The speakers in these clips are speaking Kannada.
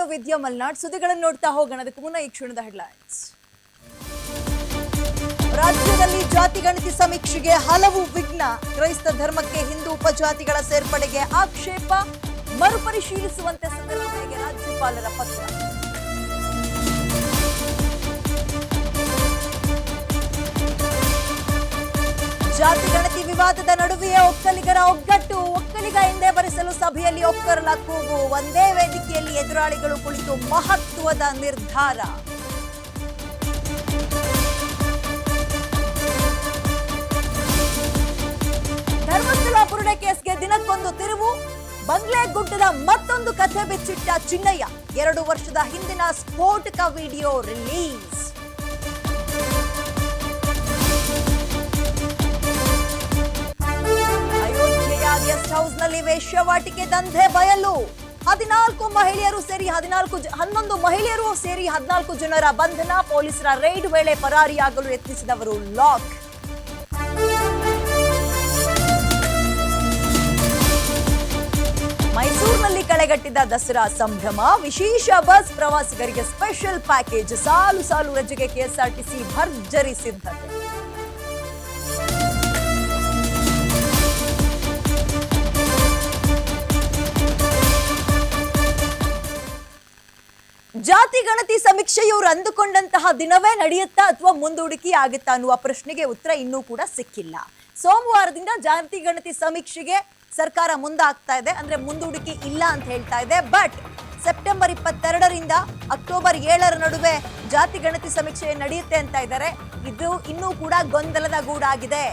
ನಾನು ವಿದ್ಯಾ ಮಲ್ನಾಡ್ ಸುದ್ದಿಗಳನ್ನು ನೋಡ್ತಾ ಹೋಗೋಣ. ಅದಕ್ಕೂ ಮುನ್ನ ಈ ಕ್ಷಣದ ಹೆಡ್ಲೈನ್ಸ್ ರಾಜ್ಯದಲ್ಲಿ ಜಾತಿ ಗಣತಿ ಸಮೀಕ್ಷೆಗೆ ಹಲವು ವಿಘ್ನ. ಕ್ರೈಸ್ತ ಧರ್ಮಕ್ಕೆ ಹಿಂದೂ ಉಪಜಾತಿಗಳ ಸೇರ್ಪಡೆಗೆ ಆಕ್ಷೇಪ. ಮರುಪರಿಶೀಲಿಸುವಂತೆ ಸಂದರ್ಭಗಳಿಗೆ ರಾಜ್ಯಪಾಲರ ಪತ್ರ. ಜಾತಿ, ಗಣತಿ, ವಿವಾದದ ನಡುವೆಯೇ ಒಕ್ಕಲಿಗರ ಒಗ್ಗಟ್ಟು, ಒಕ್ಕಲಿಗ ಹಿಂದೆ ಬರೆಸಲು ಸಭೆಯಲ್ಲಿ ಒಕ್ಕರಲ ಕೂಗು, ಒಂದೇ ವೇದಿಕೆಯಲ್ಲಿ ಎದುರಾಳಿಗಳು ಕುಳಿತು ಮಹತ್ವದ ನಿರ್ಧಾರ. ಧರ್ಮಸ್ಥಳ ಬುರುಡೆ ಕೇಸ್ಗೆ ದಿನಕ್ಕೊಂದು ತಿರುವು, ಬಂಗ್ಲೆ ಗುಡ್ಡದ ಮತ್ತೊಂದು ಕಥೆ ಬಿಚ್ಚಿಟ್ಟ ಚಿನ್ನಯ್ಯ. ಎರಡು ವರ್ಷದ ಹಿಂದಿನ ಸ್ಫೋಟಕ ವಿಡಿಯೋ ರಿಲೀಸ್. ಗೆಸ್ಟ್ ಹೌಸ್ನಲ್ಲಿ ವೇಶ್ಯವಾಟಿಕೆ ದಂಧೆ ಬಯಲು. ಹದಿನಾಲ್ಕು ಮಹಿಳೆಯರು ಸೇರಿ ಹದಿನಾಲ್ಕು ಹನ್ನೊಂದು ಮಹಿಳೆಯರು ಸೇರಿ ಹದಿನಾಲ್ಕು ಜನರ ಬಂಧನ ಪೊಲೀಸರ ರೈಡ್ ವೇಳೆ ಪರಾರಿಯಾಗಲು ಯತ್ನಿಸಿದವರು ಲಾಕ್. ಮೈಸೂರಿನಲ್ಲಿ ಕಳೆಗಟ್ಟಿದ ದಸರಾ ಸಂಭ್ರಮ, ವಿಶೇಷ ಬಸ್ ಪ್ರವಾಸಿಗರಿಗೆ ಸ್ಪೆಷಲ್ ಪ್ಯಾಕೇಜ್ ಸಾಲು ಸಾಲು ರಜೆಗೆ ಕೆಎಸ್ಆರ್ಟಿಸಿ ಭರ್ಜರಿ ಸಿದ್ಧತೆ. ಜಾತಿ ಗಣತಿ ಸಮೀಕ್ಷೆಯು ಅಂದುಕೊಂಡಂತಹ ದಿನವೇ ನಡೆಯುತ್ತಾ ಅಥವಾ ಮುಂದೂಡಿಕೆ ಆಗುತ್ತಾ ಅನ್ನುವ ಪ್ರಶ್ನೆಗೆ ಉತ್ತರ ಇನ್ನೂ ಕೂಡ ಸಿಕ್ಕಿಲ್ಲ. ಸೋಮವಾರದಿಂದ ಜಾತಿ ಗಣತಿ ಸಮೀಕ್ಷೆಗೆ ಸರ್ಕಾರ ಮುಂದಾಗ್ತಾ ಇದೆ. ಅಂದ್ರೆ ಮುಂದೂಡಿಕೆ ಇಲ್ಲ ಅಂತ ಹೇಳ್ತಾ ಇದೆ. ಬಟ್ ಸೆಪ್ಟೆಂಬರ್ ಇಪ್ಪತ್ತೆರಡರಿಂದ ಅಕ್ಟೋಬರ್ ಏಳರ ನಡುವೆ ಜಾತಿ ಗಣತಿ ಸಮೀಕ್ಷೆ ನಡೆಯುತ್ತೆ ಅಂತ ಇದ್ದಾರೆ. ಇದು ಇನ್ನೂ ಕೂಡ ಗೊಂದಲದ ಗೂಡಾಗಿದೆ.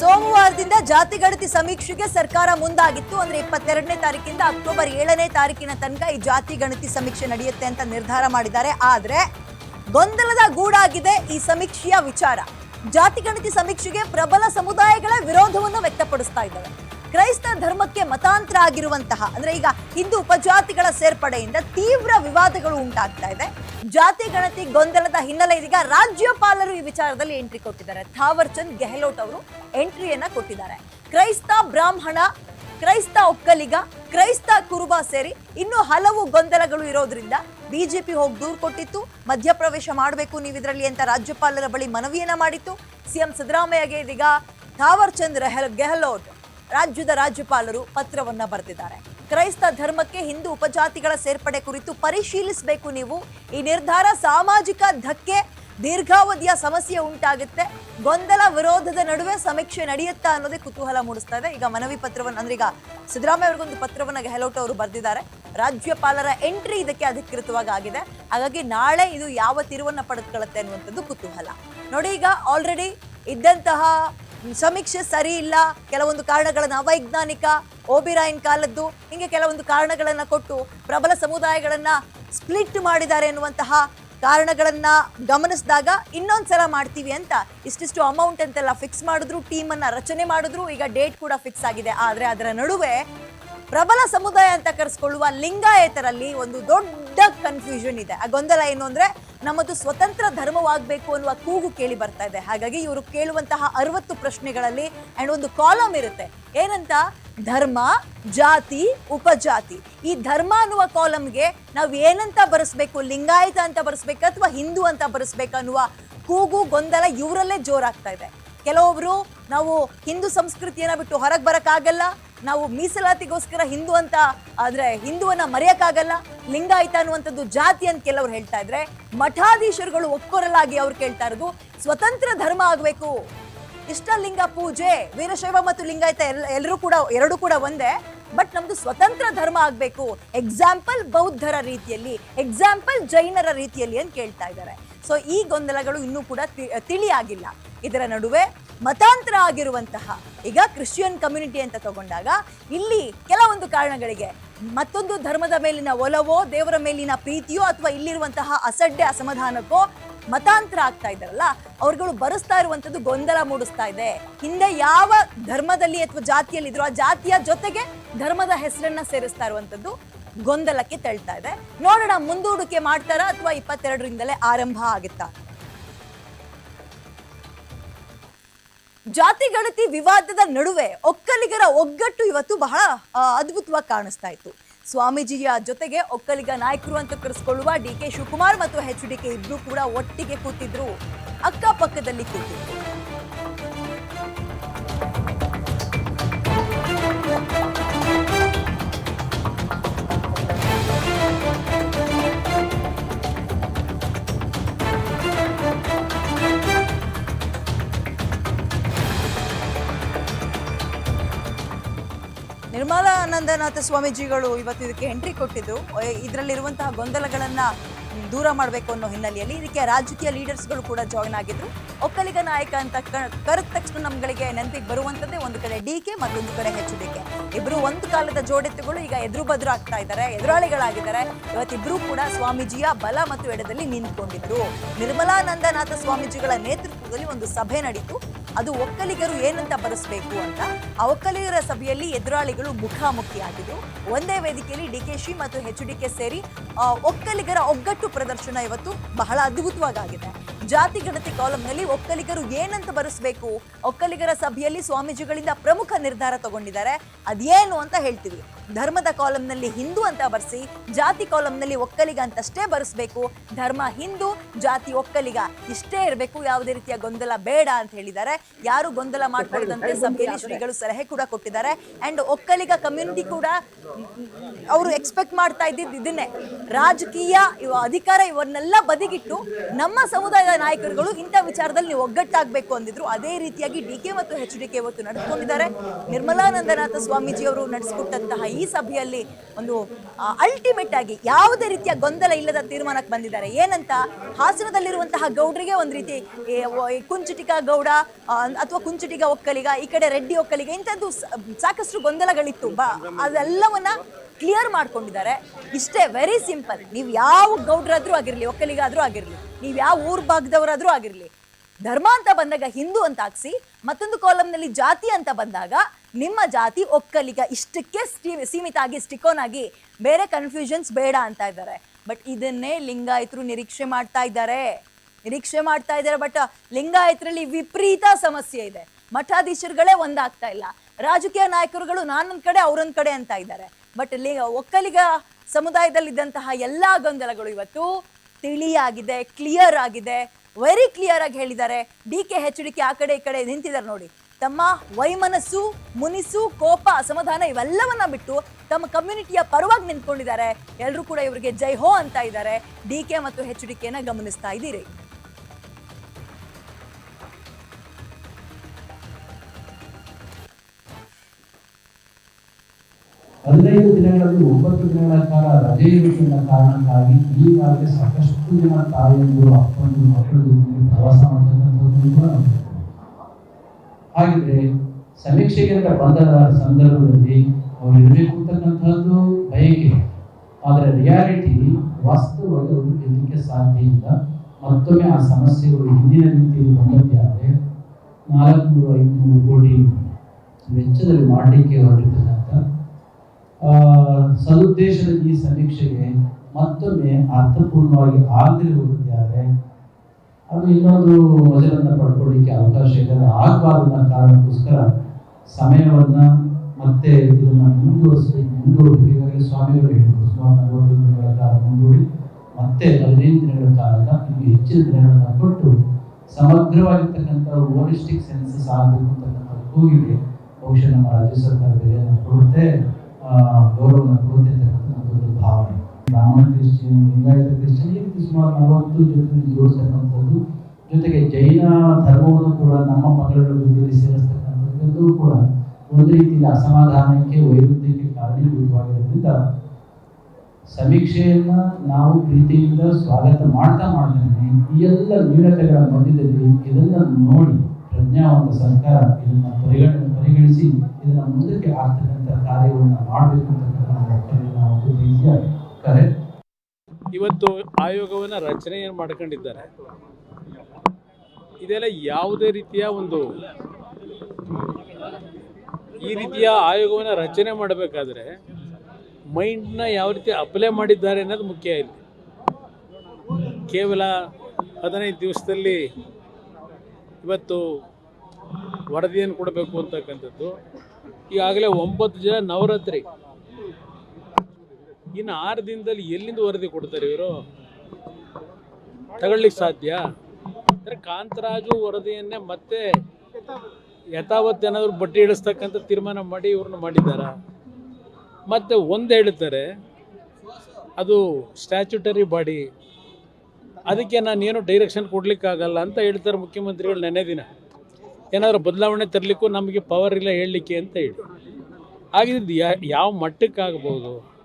ಸೋಮವಾರದಿಂದ ಜಾತಿ ಗಣತಿ ಸಮೀಕ್ಷೆಗೆ ಸರ್ಕಾರ ಮುಂದಾಗಿತ್ತು. ಅಂದ್ರೆ ಇಪ್ಪತ್ತೆರಡನೇ ತಾರೀಕಿಂದ ಅಕ್ಟೋಬರ್ ಏಳನೇ ತಾರೀಕಿನ ತನಕ ಈ ಜಾತಿ ಗಣತಿ ಸಮೀಕ್ಷೆ ನಡೆಯುತ್ತೆ ಅಂತ ನಿರ್ಧಾರ ಮಾಡಿದ್ದಾರೆ. ಆದ್ರೆ ಗೊಂದಲದ ಗೂಡಾಗಿದೆ ಈ ಸಮೀಕ್ಷೆಯ ವಿಚಾರ. ಜಾತಿ ಗಣತಿ ಸಮೀಕ್ಷೆಗೆ ಪ್ರಬಲ ಸಮುದಾಯಗಳ ವಿರೋಧವನ್ನು ವ್ಯಕ್ತಪಡಿಸ್ತಾ ಇದ್ದಾವೆ. ಕ್ರೈಸ್ತ ಧರ್ಮಕ್ಕೆ ಮತಾಂತರ ಆಗಿರುವಂತಹ ಅಂದ್ರೆ ಈಗ ಹಿಂದೂ ಉಪಜಾತಿಗಳ ಸೇರ್ಪಡೆಯಿಂದ ತೀವ್ರ ವಿವಾದಗಳು ಉಂಟಾಗ್ತಾ ಇದೆ. ಜಾತಿ, ಗಣತಿ, ಗೊಂದಲದ ಹಿನ್ನೆಲೆ ಇದೀಗ ರಾಜ್ಯಪಾಲರು ಈ ವಿಚಾರದಲ್ಲಿ ಎಂಟ್ರಿ ಕೊಟ್ಟಿದ್ದಾರೆ. ಥಾವರ್ ಚಂದ್ ಗೆಹ್ಲೋಟ್ ಅವರು ಎಂಟ್ರಿಯನ್ನ ಕೊಟ್ಟಿದ್ದಾರೆ. ಕ್ರೈಸ್ತ ಬ್ರಾಹ್ಮಣ, ಕ್ರೈಸ್ತ ಒಕ್ಕಲಿಗ, ಕ್ರೈಸ್ತ ಕುರುಬ ಸೇರಿ ಇನ್ನು ಹಲವು ಗೊಂದಲಗಳು ಇರೋದ್ರಿಂದ ಬಿಜೆಪಿ ಹೋಗಿ ದೂರು ಕೊಟ್ಟಿತ್ತು. ಮಧ್ಯಪ್ರವೇಶ ಮಾಡಬೇಕು ನೀವು ಇದರಲ್ಲಿ ಅಂತ ರಾಜ್ಯಪಾಲರ ಬಳಿ ಮನವಿಯನ್ನ ಮಾಡಿತ್ತು. ಸಿಎಂ ಸಿದ್ದರಾಮಯ್ಯಗೆ ಇದೀಗ ಥಾವರ್ ಚಂದ್ ಗೆಹ್ಲೋಟ್ ರಾಜ್ಯದ ರಾಜ್ಯಪಾಲರು ಪತ್ರವನ್ನ ಬರೆದಿದ್ದಾರೆ. ಕ್ರೈಸ್ತ ಧರ್ಮಕ್ಕೆ ಹಿಂದೂ ಉಪಜಾತಿಗಳ ಸೇರ್ಪಡೆ ಕುರಿತು ಪರಿಶೀಲಿಸಬೇಕು ನೀವು. ಈ ನಿರ್ಧಾರ ಸಾಮಾಜಿಕ ಧಕ್ಕೆ, ದೀರ್ಘಾವಧಿಯ ಸಮಸ್ಯೆ ಉಂಟಾಗುತ್ತೆ. ಗೊಂದಲ ವಿರೋಧದ ನಡುವೆ ಸಮೀಕ್ಷೆ ನಡೆಯುತ್ತಾ ಅನ್ನೋದೇ ಕುತೂಹಲ ಮೂಡಿಸ್ತಾ ಇದೆ ಈಗ ಮನವಿ ಪತ್ರವನ್ನು ಅಂದ್ರೆ ಈಗ ಸಿದ್ದರಾಮಯ್ಯ ಅವ್ರಿಗೊಂದು ಪತ್ರವನ್ನು ಗೆಹ್ಲೋಟ್ ಅವರು ಬರೆದಿದ್ದಾರೆ. ರಾಜ್ಯಪಾಲರ ಎಂಟ್ರಿ ಇದಕ್ಕೆ ಅಧಿಕೃತವಾಗಿ ಆಗಿದೆ. ಹಾಗಾಗಿ ನಾಳೆ ಇದು ಯಾವ ತಿರುವನ್ನ ಪಡೆದುಕೊಳ್ಳುತ್ತೆ ಅನ್ನುವಂಥದ್ದು ಕುತೂಹಲ. ನೋಡಿ ಈಗ ಆಲ್ರೆಡಿ ಇದ್ದಂತಹ ಸಮೀಕ್ಷೆ ಸರಿ ಇಲ್ಲ, ಕೆಲವೊಂದು ಕಾರಣಗಳನ್ನು ಅವೈಜ್ಞಾನಿಕ, ಓಬಿರಾಯಿನ್ ಕಾಲದ್ದು, ಹಿಂಗೆ ಕೆಲವೊಂದು ಕಾರಣಗಳನ್ನು ಕೊಟ್ಟು ಪ್ರಬಲ ಸಮುದಾಯಗಳನ್ನು ಸ್ಪ್ಲಿಟ್ ಮಾಡಿದ್ದಾರೆ ಎನ್ನುವಂತಹ ಕಾರಣಗಳನ್ನು ಗಮನಿಸಿದಾಗ ಇನ್ನೊಂದ್ಸಲ ಮಾಡ್ತೀವಿ ಅಂತ ಇಷ್ಟಿಷ್ಟು ಅಮೌಂಟ್ ಅಂತೆಲ್ಲ ಫಿಕ್ಸ್ ಮಾಡಿದ್ರು ಟೀಮನ್ನು ರಚನೆ ಮಾಡಿದ್ರು, ಈಗ ಡೇಟ್ ಕೂಡ ಫಿಕ್ಸ್ ಆಗಿದೆ. ಆದರೆ ಅದರ ನಡುವೆ ಪ್ರಬಲ ಸಮುದಾಯ ಅಂತ ಕರೆಸ್ಕೊಳ್ಳುವ ಲಿಂಗಾಯತರಲ್ಲಿ ಒಂದು ದೊಡ್ಡ ಕನ್ಫ್ಯೂಷನ್ ಇದೆ. ಆ ಗೊಂದಲ ಏನು ಅಂದ್ರೆ ನಮ್ಮದು ಸ್ವತಂತ್ರ ಧರ್ಮವಾಗಬೇಕು ಅನ್ನುವ ಕೂಗು ಕೇಳಿ ಬರ್ತಾ ಇದೆ. ಹಾಗಾಗಿ ಇವರು ಕೇಳುವಂತಹ ಅರವತ್ತು ಪ್ರಶ್ನೆಗಳಲ್ಲಿ ಅಂಡ್ ಒಂದು ಕಾಲಮ್ ಇರುತ್ತೆ. ಏನಂತ? ಧರ್ಮ, ಜಾತಿ, ಉಪಜಾತಿ. ಈ ಧರ್ಮ ಅನ್ನುವ ಕಾಲಮ್ಗೆ ನಾವು ಏನಂತ ಬರೆಸ್ಬೇಕು? ಲಿಂಗಾಯತ ಅಂತ ಬರೆಸ್ಬೇಕು ಅಥವಾ ಹಿಂದೂ ಅಂತ ಬರೆಸ್ಬೇಕು ಅನ್ನುವ ಕೂಗು, ಗೊಂದಲ ಇವರಲ್ಲೇ ಜೋರಾಗ್ತಾ ಇದೆ. ಕೆಲವೊಬ್ರು ನಾವು ಹಿಂದೂ ಸಂಸ್ಕೃತಿಯನ್ನ ಬಿಟ್ಟು ಹೊರಗೆ ಬರಕ್ಕಾಗಲ್ಲ. ನಾವು ಮೀಸಲಾತಿಗೋಸ್ಕರ ಹಿಂದೂ ಅಂತ ಆದ್ರೆ ಹಿಂದುವನ್ನ ಮರೆಯಕ್ಕಾಗಲ್ಲ, ಲಿಂಗಾಯತ ಅನ್ನುವಂಥದ್ದು ಜಾತಿ ಅಂತ ಕೆಲವರು ಹೇಳ್ತಾ ಇದ್ರೆ ಮಠಾಧೀಶರುಗಳು ಒಕ್ಕೊರಲಾಗಿ ಅವ್ರು ಕೇಳ್ತಾ ಇರೋದು, ಸ್ವತಂತ್ರ ಧರ್ಮ ಆಗ್ಬೇಕು. ಇಷ್ಟಲಿಂಗ ಪೂಜೆ, ವೀರಶೈವ ಮತ್ತು ಲಿಂಗಾಯತ ಎಲ್ಲ, ಎಲ್ಲರೂ ಕೂಡ, ಎರಡೂ ಕೂಡ ಒಂದೇ, ಬಟ್ ನಮ್ದು ಸ್ವತಂತ್ರ ಧರ್ಮ ಆಗ್ಬೇಕು. ಎಕ್ಸಾಂಪಲ್ ಬೌದ್ಧರ ರೀತಿಯಲ್ಲಿ ಎಕ್ಸಾಂಪಲ್ ಜೈನರ ರೀತಿಯಲ್ಲಿ ಅಂತ ಕೇಳ್ತಾ ಇದ್ದಾರೆ. ಸೊ ಈ ಗೊಂದಲಗಳು ಇನ್ನೂ ಕೂಡ ತಿಳಿಯಾಗಿಲ್ಲ. ಇದರ ನಡುವೆ ಮತಾಂತರ ಆಗಿರುವಂತಹ ಈಗ ಕ್ರಿಶ್ಚಿಯನ್ ಕಮ್ಯುನಿಟಿ ಅಂತ ತಗೊಂಡಾಗ ಇಲ್ಲಿ ಕೆಲವೊಂದು ಕಾರಣಗಳಿಗೆ ಮತ್ತೊಂದು ಧರ್ಮದ ಮೇಲಿನ ಒಲವೋ, ದೇವರ ಮೇಲಿನ ಪ್ರೀತಿಯೋ ಅಥವಾ ಇಲ್ಲಿರುವಂತಹ ಅಸಡ್ಡೆ, ಅಸಮಾಧಾನಕ್ಕೋ ಮತಾಂತರ ಆಗ್ತಾ ಇದ್ದಾರಲ್ಲ, ಅವ್ರುಗಳು ಬರೆಸ್ತಾ ಇರುವಂಥದ್ದು ಗೊಂದಲ ಮೂಡಿಸ್ತಾ ಇದೆ. ಹಿಂದೆ ಯಾವ ಧರ್ಮದಲ್ಲಿ ಅಥವಾ ಜಾತಿಯಲ್ಲಿ ಇದ್ರು ಆ ಜಾತಿಯ ಜೊತೆಗೆ ಧರ್ಮದ ಹೆಸರನ್ನ ಸೇರಿಸ್ತಾ ಇರುವಂತದ್ದು ಗೊಂದಲಕ್ಕೆ ತಳ್ತಾ ಇದೆ. ನೋಡೋಣ ಮುಂದೂಡಿಕೆ ಮಾಡ್ತಾರಾ ಅಥವಾ ಇಪ್ಪತ್ತೆರಡರಿಂದಲೇ ಆರಂಭ ಆಗುತ್ತಾ? ಜಾತಿ, ಗಣತಿ, ವಿವಾದದ ನಡುವೆ ಒಕ್ಕಲಿಗರ ಒಗ್ಗಟ್ಟು ಇವತ್ತು ಬಹಳ ಅದ್ಭುತವಾಗಿ ಕಾಣಿಸ್ತಾ ಇತ್ತು. ಸ್ವಾಮೀಜಿಯ ಜೊತೆಗೆ ಒಕ್ಕಲಿಗ ನಾಯಕರು ಅಂತ ಕರೆಸ್ಕೊಳ್ಳುವ ಡಿ ಕೆ ಶಿವಕುಮಾರ್ ಮತ್ತು ಎಚ್ ಡಿ ಕೆ ಇಬ್ರು ಕೂಡ ಒಟ್ಟಿಗೆ ಕೂತಿದ್ರು. ಅಕ್ಕಪಕ್ಕದಲ್ಲಿ ಕೂತಿದ್ರು. ನಿರ್ಮಲಾನಂದನಾಥ ಸ್ವಾಮೀಜಿಗಳು ಇವತ್ತು ಇದಕ್ಕೆ ಎಂಟ್ರಿ ಕೊಟ್ಟಿದ್ದು. ಇದರಲ್ಲಿರುವಂತಹ ಗೊಂದಲಗಳನ್ನ ದೂರ ಮಾಡಬೇಕು ಅನ್ನೋ ಹಿನ್ನೆಲೆಯಲ್ಲಿ ಇದಕ್ಕೆ ರಾಜಕೀಯ ಲೀಡರ್ಸ್ಗಳು ಕೂಡ ಜಾಯ್ನ್ ಆಗಿದ್ರು. ಒಕ್ಕಲಿಗ ನಾಯಕ ಅಂತ ಕರೆದ ತಕ್ಷಣ ನಮ್ಗಳಿಗೆ ನೆನಪಿಗೆ ಬರುವಂತದ್ದೇ ಒಂದು ಕಡೆ ಡಿ ಕೆ ಮತ್ತೊಂದು ಕಡೆ ಹೆಚ್ ಡಿ ಕೆ. ಇಬ್ರು ಒಂದು ಕಾಲದ ಜೋಡೆತ್ತುಗಳು ಈಗ ಎದುರು ಬದ್ರು ಆಗ್ತಾ ಇದ್ದಾರೆ, ಎದುರಾಳಿಗಳಾಗಿದ್ದಾರೆ. ಇವತ್ತಿಬ್ರು ಕೂಡ ಸ್ವಾಮೀಜಿಯ ಬಲ ಮತ್ತು ಎಡದಲ್ಲಿ ನಿಂತ್ಕೊಂಡಿದ್ರು. ನಿರ್ಮಲಾನಂದನಾಥ ಸ್ವಾಮೀಜಿಗಳ ನೇತೃತ್ವದಲ್ಲಿ ಒಂದು ಸಭೆ ನಡೀತು. ಅದು ಒಕ್ಕಲಿಗರು ಏನಂತ ಬರೆಸಬೇಕು ಅಂತ ಆ ಒಕ್ಕಲಿಗರ ಸಭೆಯಲ್ಲಿ ಎದುರಾಳಿಗಳು ಮುಖಾಮುಖಿಯಾಗಿದ್ದು, ಒಂದೇ ವೇದಿಕೆಯಲ್ಲಿ ಡಿ ಕೆ ಶಿ ಮತ್ತು ಎಚ್ ಡಿ ಕೆ ಸೇರಿ ಒಕ್ಕಲಿಗರ ಒಗ್ಗಟ್ಟು ಪ್ರದರ್ಶನ ಇವತ್ತು ಬಹಳ ಅದ್ಭುತವಾಗಿದೆ ಜಾತಿ ಗಣತಿ ಕಾಲಂನಲ್ಲಿ ಒಕ್ಕಲಿಗರು ಏನಂತ ಬರೆಸಬೇಕು? ಒಕ್ಕಲಿಗರ ಸಭೆಯಲ್ಲಿ ಸ್ವಾಮೀಜಿಗಳಿಂದ ಪ್ರಮುಖ ನಿರ್ಧಾರ ತಗೊಂಡಿದ್ದಾರೆ. ಅದೇನು ಅಂತ ಹೇಳ್ತೀವಿ. ಧರ್ಮದ ಕಾಲಂನಲ್ಲಿ ಹಿಂದೂ ಅಂತ ಬರ್ಸಿ ಜಾತಿ ಕಾಲಂನಲ್ಲಿ ಒಕ್ಕಲಿಗ ಅಂತಷ್ಟೇ ಬರೆಸಬೇಕು. ಧರ್ಮ ಹಿಂದೂ ಜಾತಿ ಒಕ್ಕಲಿಗ ಇಷ್ಟೇ ಇರಬೇಕು. ಯಾವುದೇ ರೀತಿಯ ಗೊಂದಲ ಬೇಡ ಅಂತ ಹೇಳಿದ್ದಾರೆ. ಯಾರು ಗೊಂದಲ ಮಾಡ್ಕೊಳ್ಳದಂತೆ ಸಭೆಯಲ್ಲಿ ಶ್ರೀಗಳು ಸಲಹೆ ಕೂಡ ಕೊಟ್ಟಿದ್ದಾರೆ. ಅಂಡ್ ಒಕ್ಕಲಿಗ ಕಮ್ಯುನಿಟಿ ಕೂಡ ಅವರು ಎಕ್ಸ್ಪೆಕ್ಟ್ ಮಾಡ್ತಾ ಇದ್ದಿದ್ದು ಇದನ್ನೇ. ರಾಜಕೀಯ ಅಧಿಕಾರ ಇವನ್ನೆಲ್ಲ ಬದಿಗಿಟ್ಟು ನಮ್ಮ ಸಮುದಾಯದ ನಾಯಕರುಗಳು ಇಂಥ ವಿಚಾರದಲ್ಲಿ ನೀವು ಒಗ್ಗಟ್ಟಾಗಬೇಕು ಅಂದಿದ್ರು, ಅದೇ ರೀತಿಯಾಗಿ ಡಿ ಕೆ ಮತ್ತು ಎಚ್ ಡಿ ಕೆ ಇವತ್ತು ನಡೆದುಕೊಂಡಿದ್ದಾರೆ ನಿರ್ಮಲಾನಂದನಾಥ ಸ್ವಾಮೀಜಿ ಅವರು ನಡೆಸಿಕೊಟ್ಟಂತಹ ಈ ಸಭೆಯಲ್ಲಿ ಒಂದು ಅಲ್ಟಿಮೇಟ್ ಆಗಿ ಯಾವುದೇ ರೀತಿಯ ಗೊಂದಲ ಇಲ್ಲದ ತೀರ್ಮಾನಕ್ಕೆ ಬಂದಿದ್ದಾರೆ. ಏನಂತ? ಹಾಸನದಲ್ಲಿರುವಂತಹ ಗೌಡ್ರಿಗೆ ಒಂದು ರೀತಿ ವ- ಗೌಡ ಅಥವಾ ಕುಂಚುಟಿಗ ಒಕ್ಕಲಿಗ, ಈ ಕಡೆ ರೆಡ್ಡಿ ಒಕ್ಕಲಿಗ, ಇಂಥದ್ದು ಸಾಕಷ್ಟು ಗೊಂದಲಗಳಿತ್ತು. ಬಾ, ಅದೆಲ್ಲವನ್ನ ಕ್ಲಿಯರ್ ಮಾಡ್ಕೊಂಡಿದ್ದಾರೆ. ಇಷ್ಟೇ ವೆರಿ ಸಿಂಪಲ್ ನೀವು ಯಾವ ಗೌಡ್ರಾದ್ರೂ ಆಗಿರಲಿ, ಒಕ್ಕಲಿಗಾದ್ರೂ ಆಗಿರ್ಲಿ ನೀವು ಯಾವ ಊರ್ ಭಾಗದವರಾದ್ರೂ ಆಗಿರ್ಲಿ. ಧರ್ಮ ಅಂತ ಬಂದಾಗ ಹಿಂದೂ ಅಂತ ಹಾಕ್ಸಿ, ಮತ್ತೊಂದು ಕಾಲಮ್ನಲ್ಲಿ ಜಾತಿ ಅಂತ ಬಂದಾಗ ನಿಮ್ಮ ಜಾತಿ ಒಕ್ಕಲಿಗ ಇಷ್ಟಕ್ಕೆ ಸೀಮಿತ ಆಗಿ ಸ್ಟಿಕೋನ್ ಆಗಿ ಬೇರೆ ಕನ್ಫ್ಯೂಷನ್ಸ್ ಬೇಡ ಅಂತ ಇದ್ದಾರೆ. ಬಟ್ ಇದನ್ನೇ ಲಿಂಗಾಯತರು ನಿರೀಕ್ಷೆ ಮಾಡ್ತಾ ಇದ್ದಾರೆ. ನಿರೀಕ್ಷೆ ಮಾಡ್ತಾ ಇದ್ದಾರೆ ಬಟ್ ಲಿಂಗಾಯತರಲ್ಲಿ ವಿಪರೀತ ಸಮಸ್ಯೆ ಇದೆ. ಮಠಾಧೀಶರುಗಳೇ ಒಂದಾಗ್ತಾ ಇಲ್ಲ. ರಾಜಕೀಯ ನಾಯಕರುಗಳು ನಾನೊಂದ್ ಕಡೆ, ಅವರೊಂದ್ ಕಡೆ ಅಂತ ಇದ್ದಾರೆ. ಬಟ್ ಲಿ, ಒಕ್ಕಲಿಗ ಸಮುದಾಯದಲ್ಲಿದ್ದಂತಹ ಎಲ್ಲಾ ಗೊಂದಲಗಳು ಇವತ್ತು ತಿಳಿಯಾಗಿದೆ ಕ್ಲಿಯರ್ ಆಗಿದೆ ವೆರಿ ಕ್ಲಿಯರ್ ಆಗಿ ಹೇಳಿದ್ದಾರೆ. D K H D K ಆ ಕಡೆ ಈ ಕಡೆ ನಿಂತಿದ್ದಾರೆ ನೋಡಿ. ತಮ್ಮ ವೈಮನಸ್ಸು ಮುನಿಸು ಕೋಪ, ಅಸಮಾಧಾನ ಇವೆಲ್ಲವನ್ನ ಬಿಟ್ಟು ತಮ್ಮ ಕಮ್ಯುನಿಟಿಯ ಪರವಾಗಿ ನಿಂತ್ಕೊಂಡಿದ್ದಾರೆ. ಎಲ್ಲರೂ ಕೂಡ ಇವರಿಗೆ ಜೈ ಹೋ ಅಂತ ಇದ್ದಾರೆ. ಡಿ ಕೆ ಮತ್ತು ಹೆಚ್ ಡಿ ಕೆನ ಗಮನಿಸ್ತಾ ಇದ್ದೀರಿ. ಹದಿನೈದು ದಿನಗಳಲ್ಲಿ ಒಂಬತ್ತು ದಿನಗಳ ಕಾಲ ರಜೆ ಇರುವುದರ ಕಾರಣಕ್ಕಾಗಿ ಈಗಾಗಲೇ ಸಾಕಷ್ಟು ಜನ ತಾಯಿಯಂದಿರು ಅಪ್ಪಂದಿರು ಮಕ್ಕಳ ಪ್ರವಾಸ ಮಾಡ್ತಕ್ಕಂಥದ್ದು. ಹಾಗಿದ್ರೆ ಸಮೀಕ್ಷೆಗೆ ಅಂತ ಬಂದ ಸಂದರ್ಭದಲ್ಲಿ ಅವ್ರು ಇರಬೇಕು ಅಂತಕ್ಕಂಥದ್ದು ಬಯಕೆ. ಆದರೆ ರಿಯಾಲಿಟಿ ವಾಸ್ತವವಾಗಿ ಅವರು ಸಾಧ್ಯ ಇಲ್ಲ. ಮತ್ತೊಮ್ಮೆ ಆ ಸಮಸ್ಯೆಗಳು ಹಿಂದಿನ ರೀತಿಯಲ್ಲಿ ಬಂದದ್ದೇ ಆದರೆ ನಾಲ್ಕುನೂರು ಐದುನೂರು ಕೋಟಿ ವೆಚ್ಚದಲ್ಲಿ ಮಾಡಲಿಕ್ಕೆ ಆ, ಸದುದ್ದೇಶದ ಈ ಸಮೀಕ್ಷೆಗೆ ಮತ್ತೊಮ್ಮೆ ಅರ್ಥಪೂರ್ಣವಾಗಿ ಆಗದೆ ಹೋಗಿದ್ದಾರೆ ಅದು ಇನ್ನೊಂದು ವಜನನ್ನು ಪಡ್ಕೊಳ್ಳಿಕ್ಕೆ ಅವಕಾಶ ಇದೆ ಆಗಬಾರ್ದು ಕಾರಣಕ್ಕೋಸ್ಕರ ಸಮಯವನ್ನು ಮತ್ತೆ ಇದನ್ನು ಮುಂದುವರಿಸಬೇಕು ಮುಂದೂಡಬೇಕು ಹೀಗಾಗಿ ಸ್ವಾಮಿಗಳು ಹೇಳಿದರು, ಸುಮಾರು ನಲವತ್ತು ದಿನಗಳ ಕಾಲ ಮುಂದೂಡಿ, ಮತ್ತೆ ಹದಿನೈದು ದಿನಗಳ ಕಾಲದ ಇನ್ನು ಹೆಚ್ಚಿನ ದಿನಗಳನ್ನು ಕೊಟ್ಟು ಸಮಗ್ರವಾಗಿರ್ತಕ್ಕಂಥ ಓಲಿಸ್ಟಿಕ್ ಸೆನ್ಸಸ್ ಆಗಬೇಕು ಅಂತಕ್ಕಂಥ ಕೂಗಿಗೆ ಬಹುಶಃ ನಮ್ಮ ರಾಜ್ಯ ಸರ್ಕಾರ ಬೆಲೆಯನ್ನು ಕೊಡುತ್ತೆ. ಆ, ಗೌರವವನ್ನು ಕೊಡುತ್ತೆ ನಮ್ಮದೊಂದು ಭಾವನೆ. ಬ್ರಾಹ್ಮಣ ಕ್ರಿಶ್ಚಿಯನ್ ಲಿಂಗಾಯತ ಕ್ರಿಶ್ಚಿಯನ್ ಸುಮಾರು ನಲವತ್ತು ಜೊತೆ ಜೋಡಿಸ್ತಕ್ಕಂಥದ್ದು. ಜೊತೆಗೆ ಜೈನ ಧರ್ಮವನ್ನು ಕೂಡ ನಮ್ಮ ಮಕ್ಕಳ ಜೊತೆಯಲ್ಲಿ ಸೇರಿಸ್ತಕ್ಕಂಥದ್ದು ಕೂಡ ಒಂದು ರೀತಿಯಲ್ಲಿ ಅಸಮಾಧಾನಕ್ಕೆ ವೈರುಧ್ಯಕ್ಕೆ ಕಾರಣೀಭೂತವಾಗಿರೋದ್ರಿಂದ ಸಮೀಕ್ಷೆಯನ್ನು ನಾವು ಪ್ರೀತಿಯಿಂದ ಸ್ವಾಗತ ಮಾಡ್ತಾ ಮಾಡ್ತೇನೆ. ಈ ಎಲ್ಲ ನ್ಯೂನತೆಗಳ ಮಧ್ಯದಲ್ಲಿ ಇದನ್ನು ನೋಡಿ ಪ್ರಜ್ಞಾವಂತ ಸರ್ಕಾರ ಇದನ್ನ ಪರಿಗಣ, ಪರಿಗಣಿಸಿ ಇದನ್ನ ಮುಂದಕ್ಕೆ ಆಗ್ತಕ್ಕಂಥ ಕಾರ್ಯವನ್ನು ಮಾಡಬೇಕು ಅಂತಕ್ಕಂಥ ಕರೆ. ಇವತ್ತು ಆಯೋಗವನ್ನು ರಚನೆ ಏನು ಮಾಡ್ಕೊಂಡಿದ್ದಾರೆ? ಇದೆಲ್ಲ ಯಾವುದೇ ರೀತಿಯ ಒಂದು ಈ ರೀತಿಯ ಆಯೋಗವನ್ನು ರಚನೆ ಮಾಡಬೇಕಾದ್ರೆ ಮೈಂಡ್ನ ಯಾವ ರೀತಿ ಅಪ್ಲೈ ಮಾಡಿದ್ದಾರೆ ಅನ್ನೋದು ಮುಖ್ಯ ಇಲ್ಲಿ. ಕೇವಲ ಹದಿನೈದು ದಿವಸದಲ್ಲಿ ಇವತ್ತು ವರದಿಯನ್ನು ಕೊಡಬೇಕು ಅಂತಕ್ಕಂಥದ್ದು. ಈಗಾಗಲೇ ಒಂಬತ್ತು ಜನ ನವರಾತ್ರಿ. ಇನ್ನು ಆರು ದಿನದಲ್ಲಿ ಎಲ್ಲಿಂದ ವರದಿ ಕೊಡ್ತಾರೆ ಇವರು? ತಗೊಳ್ಳಿಕ್ಕೆ ಸಾಧ್ಯ? ಅಂದರೆ ಕಾಂತರಾಜು ವರದಿಯನ್ನೇ ಮತ್ತೆ ಯಥಾವತ್ ಏನಾದರೂ ಬಡ್ಡಿ ಇಳಿಸ್ತಕ್ಕಂಥ ತೀರ್ಮಾನ ಮಾಡಿ ಇವ್ರನ್ನ ಮಾಡಿದ್ದಾರ? ಮತ್ತೆ ಒಂದು ಹೇಳ್ತಾರೆ, ಅದು ಸ್ಟ್ಯಾಚ್ಯುಟರಿ ಬಾಡಿ ಅದಕ್ಕೆ ನಾನೇನು ಡೈರೆಕ್ಷನ್ ಕೊಡ್ಲಿಕ್ಕಾಗಲ್ಲ ಅಂತ ಹೇಳ್ತಾರೆ ಮುಖ್ಯಮಂತ್ರಿಗಳು ನೆನೆ ದಿನ. ಏನಾದರೂ ಬದಲಾವಣೆ ತರಲಿಕ್ಕೂ ನಮಗೆ ಪವರ್ ಇಲ್ಲ ಹೇಳಲಿಕ್ಕೆ ಅಂತ ಹೇಳಿ. ಹಾಗಿದ್ದು ಯಾ- ಯಾವ ಮಟ್ಟಕ್ಕಾಗ್ಬೋದು?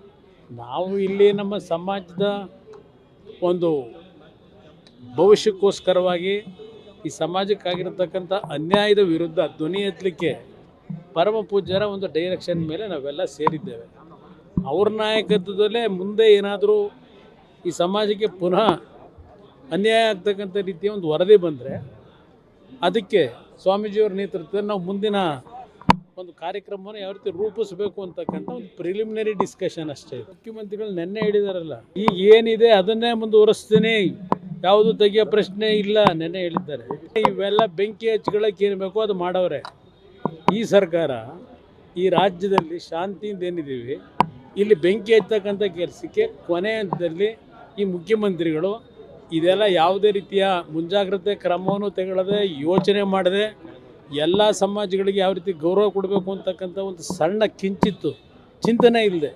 ನಾವು ಇಲ್ಲಿ ನಮ್ಮ ಸಮಾಜದ ಒಂದು ಭವಿಷ್ಯಕ್ಕೋಸ್ಕರವಾಗಿ ಈ ಸಮಾಜಕ್ಕಾಗಿರತಕ್ಕಂಥ ಅನ್ಯಾಯದ ವಿರುದ್ಧ ಧ್ವನಿ ಎತ್ತಲಿಕ್ಕೆ ಪರಮ ಪೂಜ್ಯರ ಒಂದು ಡೈರೆಕ್ಷನ್ ಮೇಲೆ ನಾವೆಲ್ಲ ಸೇರಿದ್ದೇವೆ. ಅವ್ರ ನಾಯಕತ್ವದಲ್ಲೇ ಮುಂದೆ ಏನಾದರೂ ಈ ಸಮಾಜಕ್ಕೆ ಪುನಃ ಅನ್ಯಾಯ ಆಗ್ತಕ್ಕಂಥ ರೀತಿಯ ಒಂದು ವರದಿ ಬಂದರೆ ಅದಕ್ಕೆ ಸ್ವಾಮೀಜಿಯವರ ನೇತೃತ್ವದಲ್ಲಿ ನಾವು ಮುಂದಿನ ಒಂದು ಕಾರ್ಯಕ್ರಮವನ್ನು ಯಾವ ರೀತಿ ರೂಪಿಸಬೇಕು ಅಂತಕ್ಕಂಥ ಒಂದು ಪ್ರಿಲಿಮಿನರಿ ಡಿಸ್ಕಷನ್ ಅಷ್ಟೇ. ಮುಖ್ಯಮಂತ್ರಿಗಳು ನೆನ್ನೆ ಹೇಳಿದಾರಲ್ಲ ಈಗ ಏನಿದೆ ಅದನ್ನೇ ಮುಂದುವರಿಸ್ತೀನಿ, ಯಾವುದು ತೆಗೆಯೋ ಪ್ರಶ್ನೆ ಇಲ್ಲ ನೆನ್ನೆ ಹೇಳಿದ್ದಾರೆ. ಇವೆಲ್ಲ ಬೆಂಕಿ ಹಚ್ಕೊಳ್ಳೋಕೆ ಏನು ಬೇಕೋ ಅದು ಮಾಡವ್ರೆ ಈ ಸರ್ಕಾರ, ಈ ರಾಜ್ಯದಲ್ಲಿ ಶಾಂತಿಯಿಂದ ಏನಿದ್ದೀವಿ, ಇಲ್ಲಿ ಬೆಂಕಿ ಹಚ್ಚತಕ್ಕಂಥ ಕೆಲಸಕ್ಕೆ ಕೊನೆಯಲ್ಲಿ ಈ ಮುಖ್ಯಮಂತ್ರಿಗಳು ಇದೆಲ್ಲ ಯಾವುದೇ ರೀತಿಯ ಮುಂಜಾಗ್ರತೆ ಕ್ರಮವನ್ನು ತೆಗೊಳ್ಳದೆ ಯೋಚನೆ ಮಾಡದೆ, ಎಲ್ಲ ಸಮಾಜಗಳಿಗೆ ಯಾವ ರೀತಿ ಗೌರವ ಕೊಡಬೇಕು ಅಂತಕ್ಕಂಥ ಒಂದು ಸಣ್ಣ ಕಿಂಚಿತ್ತು, ಚಿಂತನೆ ಇಲ್ಲದೆ.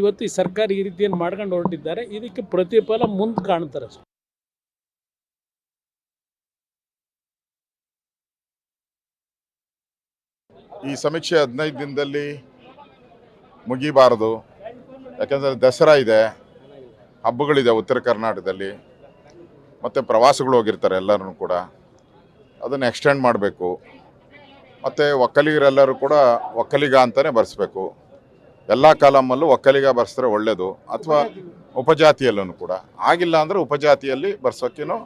ಇವತ್ತು ಈ ಸರ್ಕಾರ ಈ ರೀತಿಯನ್ನು ಮಾಡ್ಕೊಂಡು ಹೊರಟಿದ್ದಾರೆ. ಇದಕ್ಕೆ ಪ್ರತಿಫಲ ಮುಂದೆ ಕಾಣ್ತಾರೆ ಈ ಸಮೀಕ್ಷೆ ಹದಿನೈದು ದಿನದಲ್ಲಿ ಮುಗಿಬಾರದು. ಯಾಕಂದರೆ ದಸರಾ ಇದೆ ಹಬ್ಬಗಳಿದೆ ಉತ್ತರ ಕರ್ನಾಟಕದಲ್ಲಿ. ಮತ್ತು ಪ್ರವಾಸಗಳು ಹೋಗಿರ್ತಾರೆ ಎಲ್ಲರೂ ಕೂಡ. ಅದನ್ನು ಎಕ್ಸ್ಟೆಂಡ್ ಮಾಡಬೇಕು. ಮತ್ತು ಒಕ್ಕಲಿಗರೆಲ್ಲರೂ ಕೂಡ ಒಕ್ಕಲಿಗ ಅಂತಲೇ ಬರೆಸ್ಬೇಕು. ಎಲ್ಲ ಕಾಲಮಲ್ಲೂ ಒಕ್ಕಲಿಗ ಬರೆಸಿದ್ರೆ ಒಳ್ಳೆಯದು ಅಥವಾ ಉಪಜಾತಿಯಲ್ಲೂ ಕೂಡ. ಆಗಿಲ್ಲ ಅಂದರೆ ಉಪಜಾತಿಯಲ್ಲಿ ಬರ್ಸೋಕ್ಕೇನೋ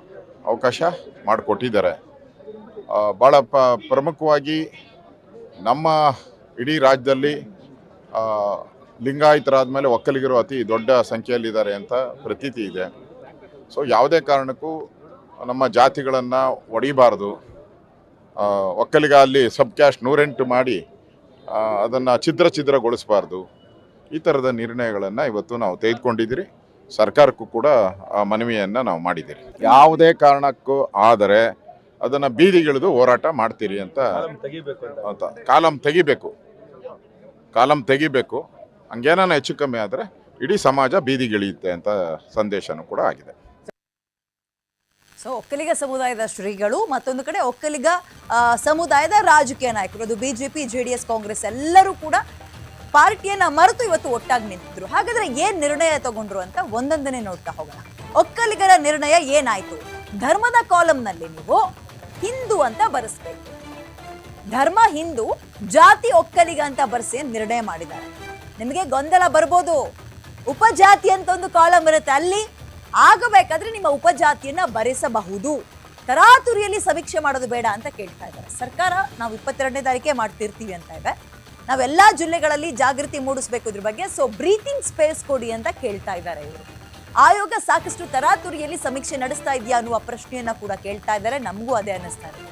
ಅವಕಾಶ ಮಾಡಿಕೊಟ್ಟಿದ್ದಾರೆ. ಭಾಳ ಪ, ಪ್ರಮುಖವಾಗಿ ನಮ್ಮ ಇಡೀ ರಾಜ್ಯದಲ್ಲಿ ಲಿಂಗಾಯತರಾದ ಮೇಲೆ ಒಕ್ಕಲಿಗರು ಅತಿ ದೊಡ್ಡ ಸಂಖ್ಯೆಯಲ್ಲಿದ್ದಾರೆ ಅಂತ ಪ್ರತೀತಿ ಇದೆ. ಸೊ ಯಾವುದೇ ಕಾರಣಕ್ಕೂ ನಮ್ಮ ಜಾತಿಗಳನ್ನು ಒಡಿಬಾರ್ದು ಒಕ್ಕಲಿಗ ಅಲ್ಲಿ ಸಬ್ ಕ್ಯಾಸ್ಟ್ ನೂರೆಂಟು ಮಾಡಿ ಅದನ್ನು ಛಿದ್ರ ಛಿದ್ರಗೊಳಿಸಬಾರ್ದು. ಈ ಥರದ ನಿರ್ಣಯಗಳನ್ನು ಇವತ್ತು ನಾವು ತೆಗೆದುಕೊಂಡಿದ್ದೀರಿ. ಸರ್ಕಾರಕ್ಕೂ ಕೂಡ ಆ ಮನವಿಯನ್ನು ನಾವು ಮಾಡಿದ್ದೀರಿ. ಯಾವುದೇ ಕಾರಣಕ್ಕೂ ಆದರೆ ಅದನ್ನು ಬೀದಿಗಿಳಿದು ಹೋರಾಟ ಮಾಡ್ತೀರಿ ಅಂತ. ಅಂತ. ಕಾಲಂ ತೆಗಿಬೇಕು. ಕಾಲಂ ತೆಗಿಬೇಕು. ಹಂಗೇನಾನ ಹೆಚ್ಚು ಕಮ್ಮಿ ಆದರೆ ಇಡೀ ಸಮಾಜ ಬೀದಿಗಿಳಿಯುತ್ತೆ ಅಂತ ಸಂದೇಶನೂ ಕೂಡ ಆಗಿದೆ. ಸೊ ಒಕ್ಕಲಿಗ ಸಮುದಾಯದ ಶ್ರೀಗಳು, ಮತ್ತೊಂದು ಕಡೆ ಒಕ್ಕಲಿಗ ಸಮುದಾಯದ ರಾಜಕೀಯ ನಾಯಕರು, ಅದು BJP J D S Congress ಎಲ್ಲರೂ ಕೂಡ ಪಾರ್ಟಿಯನ್ನ ಮರೆತು ಇವತ್ತು ಒಟ್ಟಾಗಿ ನಿಂತಿದ್ರು. ಹಾಗಾದ್ರೆ ಏನ್ ನಿರ್ಣಯ ತಗೊಂಡ್ರು ಅಂತ ಒಂದೊಂದನೇ ನೋಡ್ತಾ ಹೋಗೋಣ. ಒಕ್ಕಲಿಗರ ನಿರ್ಣಯ ಏನಾಯ್ತು? ಧರ್ಮದ ಕಾಲಂನಲ್ಲಿ ನೀವು ಹಿಂದೂ ಅಂತ ಬರೆಸ್ಬೇಕು. ಧರ್ಮ, ಹಿಂದೂ, ಜಾತಿ, ಒಕ್ಕಲಿಗ ಅಂತ ಬರೆಸಿ ನಿರ್ಣಯ ಮಾಡಿದ್ದಾರೆ? ನಿಮಗೆ ಗೊಂದಲ ಬರ್ಬೋದು. ಉಪಜಾತಿ ಅಂತ ಒಂದು ಕಾಲಂ ಇರುತ್ತೆ. ಅಲ್ಲಿ ಆಗಬೇಕಾದ್ರೆ ನಿಮ್ಮ ಉಪಜಾತಿಯನ್ನ ಬರೆಸಬಹುದು. ತರಾತುರಿಯಲ್ಲಿ ಸಮೀಕ್ಷೆ ಮಾಡೋದು ಬೇಡ ಅಂತ ಕೇಳ್ತಾ ಇದ್ದಾರೆ. ಸರ್ಕಾರ, ನಾವು ಇಪ್ಪತ್ತೆರಡನೇ ತಾರೀಕೆ ಮಾಡ್ತಿರ್ತೀವಿ ಅಂತ ಇದೆ. ನಾವೆಲ್ಲ ಜಿಲ್ಲೆಗಳಲ್ಲಿ ಜಾಗೃತಿ ಮೂಡಿಸ್ಬೇಕು ಇದ್ರ ಬಗ್ಗೆ ಸೊ ಬ್ರೀತಿಂಗ್ ಸ್ಪೇಸ್ ಕೊಡಿ ಅಂತ ಕೇಳ್ತಾ ಇದ್ದಾರೆ ಇವರು. ಆಯೋಗ ಸಾಕಷ್ಟು ತರಾತುರಿಯಲ್ಲಿ ಸಮೀಕ್ಷೆ ನಡೆಸ್ತಾ ಇದೆಯಾ ಅನ್ನುವ ಪ್ರಶ್ನೆಯನ್ನ ಕೂಡ ಕೇಳ್ತಾ ಇದ್ದಾರೆ. ನಮಗೂ ಅದೇ ಅನ್ನಿಸ್ತಾ ಇದೆ.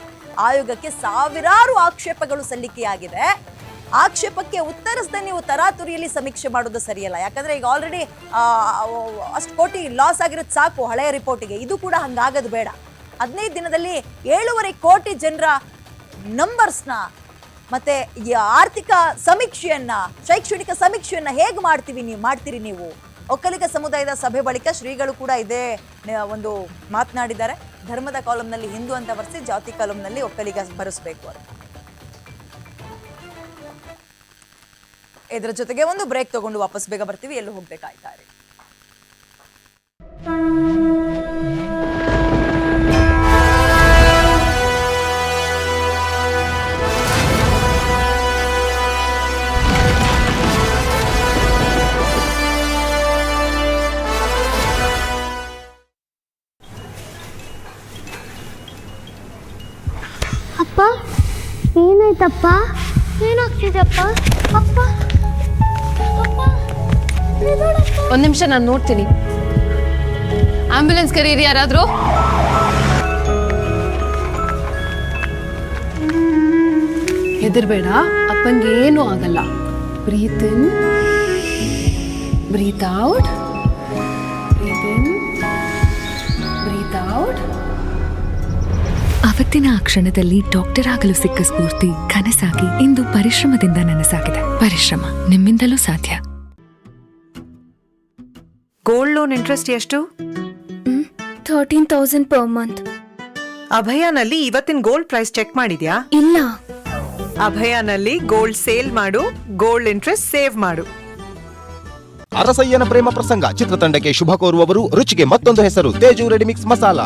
ಆಯೋಗಕ್ಕೆ ಸಾವಿರಾರು ಆಕ್ಷೇಪಗಳು ಸಲ್ಲಿಕೆಯಾಗಿದೆ. ಆಕ್ಷೇಪಕ್ಕೆ ಉತ್ತರಿಸದೆ ನೀವು ತರಾತುರಿಯಲ್ಲಿ ಸಮೀಕ್ಷೆ ಮಾಡೋದು ಸರಿಯಲ್ಲ. ಯಾಕಂದ್ರೆ ಈಗ ಆಲ್ರೆಡಿ ಅಷ್ಟು ಕೋಟಿ ಲಾಸ್ ಆಗಿರೋದು ಸಾಕು ಹಳೆಯ ರಿಪೋರ್ಟಿಗೆ ಇದು ಕೂಡ ಹಂಗಾಗೋದು ಬೇಡ. ಹದಿನೈದು ದಿನದಲ್ಲಿ ಏಳೂವರೆ ಕೋಟಿ ಜನರ ನಂಬರ್ಸ್ನ ಮತ್ತೆ ಆರ್ಥಿಕ ಸಮೀಕ್ಷೆಯನ್ನ, ಶೈಕ್ಷಣಿಕ ಸಮೀಕ್ಷೆಯನ್ನ ಹೇಗೆ ಮಾಡ್ತೀವಿ ನೀವು, ಮಾಡ್ತೀರಿ ನೀವು? ಒಕ್ಕಲಿಗ ಸಮುದಾಯದ ಸಭೆ ಬಳಿಕ ಶ್ರೀಗಳು ಕೂಡ ಇದೇ ಒಂದು ಮಾತನಾಡಿದ್ದಾರೆ. ಧರ್ಮದ ಕಾಲಂನಲ್ಲಿ ಹಿಂದೂ ಅಂತ ಬರೆಸಿ ಜಾತಿ ಕಾಲಂನಲ್ಲಿ ಒಕ್ಕಲಿಗ ಬರೆಸ್ಬೇಕು ಅಂತ. ಇದರ ಜೊತೆಗೆ ಒಂದು ಬ್ರೇಕ್ ತಗೊಂಡು ವಾಪಸ್ ಬೇಗ ಬರ್ತೀವಿ, ಎಲ್ಲೂ ಹೋಗ್ಬೇಕಾಯ್ತಾ ಇರಿ ಅಪ್ಪ, ಏನಾಯ್ತಪ್ಪ ಏನಾಗ್ತಿದೆಯಪ್ಪ ಅಪ್ಪ. ಒಂದ್ ನಿಮಿಷ, ನಾನು ನೋಡ್ತೀನಿ. ಆಂಬ್ಯುಲೆನ್ಸ್ ಕರೀರಿ ಯಾರಾದ್ರೂ? ಹೆದರ್ಬೇಡ, ಅಪ್ಪಂಗೆ ಏನೂ ಆಗಲ್ಲ. Breathe in breathe out breathe in breathe out ಅವತ್ತಿನ ಆ ಕ್ಷಣದಲ್ಲಿ ಡಾಕ್ಟರ್ ಆಗಲು ಸಿಕ್ಕ ಸ್ಫೂರ್ತಿ ಕನಸಾಗಿ ಇಂದು ಪರಿಶ್ರಮದಿಂದ ನನಸಾಗಿದೆ. ಪರಿಶ್ರಮ ನಿಮ್ಮಿಂದಲೂ ಸಾಧ್ಯ. ಲೋನ್ ಇಂಟ್ರೆಸ್ಟ್ ಎಷ್ಟು? ತರ್ಟೀನ್ ತೌಸಂಡ್ ಪರ್ ಮಂತ್ ಅಭಯಾನಲ್ಲಿ ಇವತ್ತಿನ ಗೋಲ್ಡ್ ಪ್ರೈಸ್ ಚೆಕ್ ಮಾಡಿದ್ಯಾ? ಇಲ್ಲ. ಅಭಯಾನಲ್ಲಿ ಗೋಲ್ಡ್ ಸೇಲ್ ಮಾಡು ಗೋಲ್ಡ್ ಇಂಟ್ರೆಸ್ಟ್ ಸೇವ್ ಮಾಡು. ಅರಸಯ್ಯನ ಪ್ರೇಮ ಪ್ರಸಂಗ ಚಿತ್ರತಂಡಕ್ಕೆ ಶುಭ ಕೋರುವವರು ರುಚಿಗೆ ಮತ್ತೊಂದು ಹೆಸರು ತೇಜು ರೆಡಿಮಿಕ್ಸ್ ಮಸಾಲ.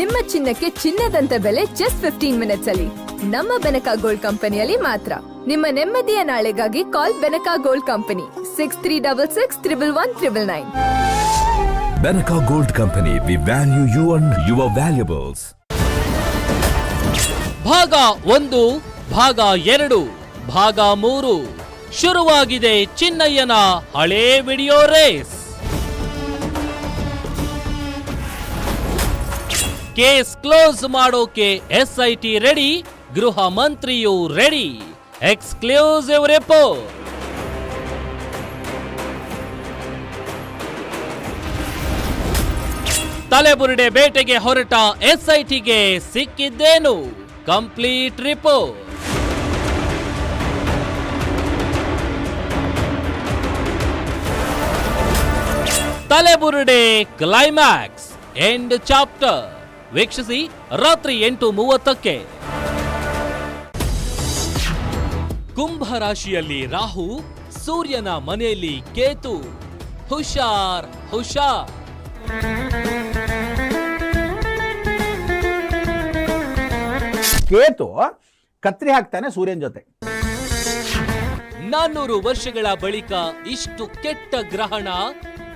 ನಿಮ್ಮ ಚಿನ್ನಕ್ಕೆ ಚಿನ್ನದಂತ ಬೆಲೆ ಜಸ್ಟ್ ಫಿಫ್ಟೀನ್ ಮಿನಿಟ್ಸ್ ಅಲ್ಲಿ. ನಮ್ಮ ಬೆನಕ ಗೋಲ್ಡ್ ಕಂಪನಿಯಲ್ಲಿ ಮಾತ್ರ. ನಿಮ್ಮ ನೆಮ್ಮದಿಯ ನಾಳೆಗಾಗಿ call Benaka gold company six three double six triple one triple nine Benaca gold company we value you and your valuables ಭಾಗ ಒಂದು, ಭಾಗ ಎರಡು, ಭಾಗ ಮೂರು. ಶುರುವಾಗಿದೆ ಚಿನ್ನಯ್ಯನ ಹಳೇ ವಿಡಿಯೋ ರೇಸ್. ಕೇಸ್ ಕ್ಲೋಸ್ ಮಾಡೋಕೆ ಎಸ್ಐಟಿ ರೆಡಿ, ಗೃಹ ಮಂತ್ರಿಯು ರೆಡಿ. ಎಕ್ಸ್ಕ್ಲೂಸಿವ್ ರಿಪೋರ್ಟ್ ತಲೆಬುರುಡೆ ಬೇಟೆಗೆ ಹೊರಟ ಎಸ್ಐಟಿಗೆ ಸಿಕ್ಕಿದ್ದೇನು? Complete report. ತಲೆಬುರುಡೆ climax end chapter. ವೀಕ್ಷಿಸಿ ರಾತ್ರಿ ಎಂಟು ಮೂವತ್ತಕ್ಕೆ. ಕುಂಭ ರಾಶಿಯಲ್ಲಿ ರಾಹು, ಸೂರ್ಯನ ಮನೆಯಲ್ಲಿ ಕೇತು. ಹುಷಾರ್ ಹುಷಾರ್. ಕೇತು ಕತ್ರಿ ಹಾಕ್ತಾನೆ ಸೂರ್ಯನ ಜೊತೆ. ನಾನ್ನೂರು ವರ್ಷಗಳ ಬಳಿಕ ಇಷ್ಟು ಕೆಟ್ಟ ಗ್ರಹಣ,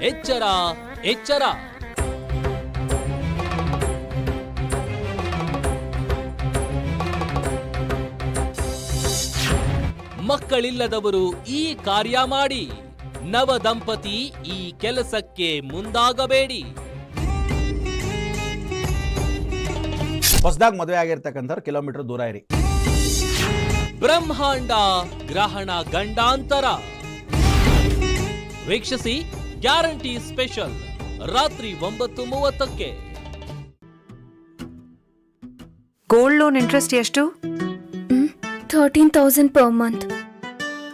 ಎಚ್ಚರ ಎಚ್ಚರ. ಮಕ್ಕಳಿಲ್ಲದವರು ಈ ಕಾರ್ಯ ಮಾಡಿ ನವ ದಂಪತಿ ಈ ಕೆಲಸಕ್ಕೆ ಮುಂದಾಗಬೇಡಿ. ಹೊಸದಾಗಿ ಮದುವೆ ಆಗಿರ್ತಕ್ಕಂಥವ್ರು ಕಿಲೋಮೀಟರ್ ದೂರ ಇರಿ. ಬ್ರಹ್ಮಾಂಡ ಗ್ರಹಣ ಗಂಡಾಂತರ. ವೀಕ್ಷಿಸಿ ಗ್ಯಾರಂಟಿ ಸ್ಪೆಷಲ್ ರಾತ್ರಿ ಒಂಬತ್ತು ಮೂವತ್ತಕ್ಕೆ. ಗೋಲ್ಡ್ ಲೋನ್ ಇಂಟ್ರೆಸ್ಟ್ ಎಷ್ಟು? ಥರ್ಟೀನ್ ತೌಸಂಡ್ ಪರ್ ಮಂತ್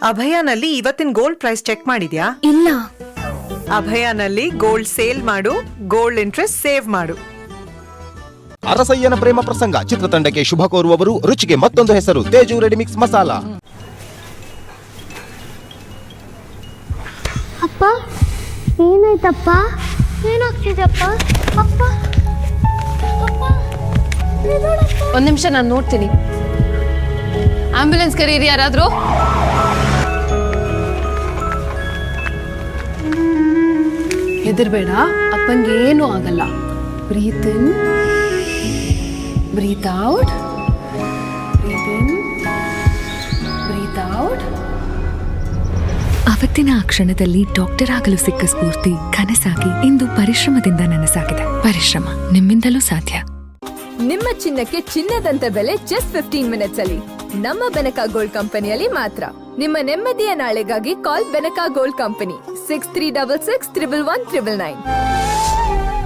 ಅಭಯನಲ್ಲಿ ಇವತ್ತಿನ ಗೋಲ್ಡ್ ಪ್ರೈಸ್ ಚೆಕ್ ಮಾಡಿದ್ಯಾ? ಇಲ್ಲ. ಅಭಯನಲ್ಲಿ ಗೋಲ್ಡ್ ಸೇಲ್ ಮಾಡು ಗೋಲ್ಡ್ ಇಂಟ್ರೆಸ್ಟ್ ಸೇವ್ ಮಾಡು. ಅರಸಯ್ಯನ ಪ್ರೇಮ ಪ್ರಸಂಗ. ಚಿತ್ರತಂಡಕ್ಕೆ ಶುಭ ಕೋರುವವರು ರುಚಿಗೆ ಮತ್ತೊಂದು ಹೆಸರು ತೇಜು ರೆಡಿಮಿಕ್ಸ್ ಮಸಾಲಾ. ಅಪ್ಪ ಏನಾಯ್ತಪ್ಪ? ಏನಾಗ್ತಿದೆಯಪ್ಪ? ಅಪ್ಪ. ಒಂದ್ ನಿಮಿಷ ನಾನು ನೋಡ್ತೀನಿ. ಆಂಬ್ಯುಲೆನ್ಸ್ ಕರೀರಿ ಯಾರಾದ್ರು? ಹೆದರ್ಬೇಡ ಅಪ್ಪಂಗೆ ಏನೂ ಆಗಲ್ಲ. Breathe in out. Breathe in. Breathe out. Out ಅವತ್ತಿನ ಆ ಕ್ಷಣದಲ್ಲಿ ಡಾಕ್ಟರ್ ಆಗಲು ಸಿಕ್ಕ ಸ್ಫೂರ್ತಿ ಕನಸಾಗಿ ಇಂದು ಪರಿಶ್ರಮದಿಂದ ನನಸಾಗಿದೆ. ಪರಿಶ್ರಮ ನಿಮ್ಮಿಂದಲೂ ಸಾಧ್ಯ. ನಿಮ್ಮ ಚಿನ್ನಕ್ಕೆ ಚಿನ್ನದಂತ ಬೆಲೆ ಜಸ್ಟ್ ಫಿಫ್ಟೀನ್ ಮಿನಿಟ್ಸ್ ಅಲ್ಲಿ. ನಮ್ಮ ಬೆನಕ ಗೋಲ್ಡ್ ಕಂಪನಿಯಲ್ಲಿ ಮಾತ್ರ. ನಿಮ್ಮ ನೆಮ್ಮದಿಯ ನಾಳೆಗಾಗಿ call Benaka gold company six three double six triple one triple nine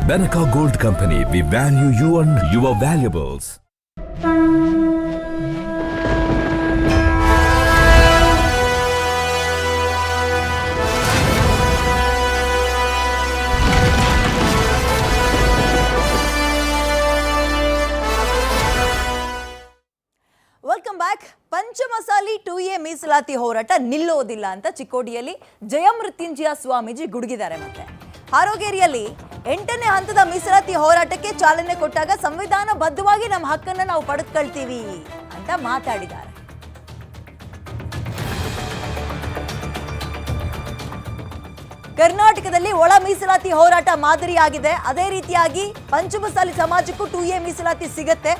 Benaca gold company we value you and your valuables welcome back Panchamasali two A ಮೀಸಲಾತಿ ಹೋರಾಟ ನಿಲ್ಲೋದಿಲ್ಲ ಅಂತ ಚಿಕ್ಕೋಡಿಯಲ್ಲಿ ಜಯಮೃತ್ಯುಂಜಯ ಸ್ವಾಮೀಜಿ ಗುಡುಗಿದ್ದಾರೆ ಮತ್ತೆ. ಹಾರೋಗೇರಿಯಲ್ಲಿ ಎಂಟನೇ ಹಂತದ ಮೀಸಲಾತಿ ಹೋರಾಟಕ್ಕೆ ಚಾಲನೆ ಕೊಟ್ಟಾಗ ಸಂವಿಧಾನ ಬದ್ಧವಾಗಿ ನಮ್ಮ ಹಕ್ಕನ್ನ ನಾವು ಪಡೆದುಕೊಳ್ತೀವಿ ಅಂತ ಮಾತಾಡಿದ್ದಾರೆ. ಕರ್ನಾಟಕದಲ್ಲಿ ಒಳ ಮೀಸಲಾತಿ ಹೋರಾಟ ಮಾದರಿಯಾಗಿದೆ. ಅದೇ ರೀತಿಯಾಗಿ ಪಂಚಮಸಾಲಿ ಸಮಾಜಕ್ಕೂ ಟು ಎ ಮೀಸಲಾತಿ ಸಿಗತ್ತೆ.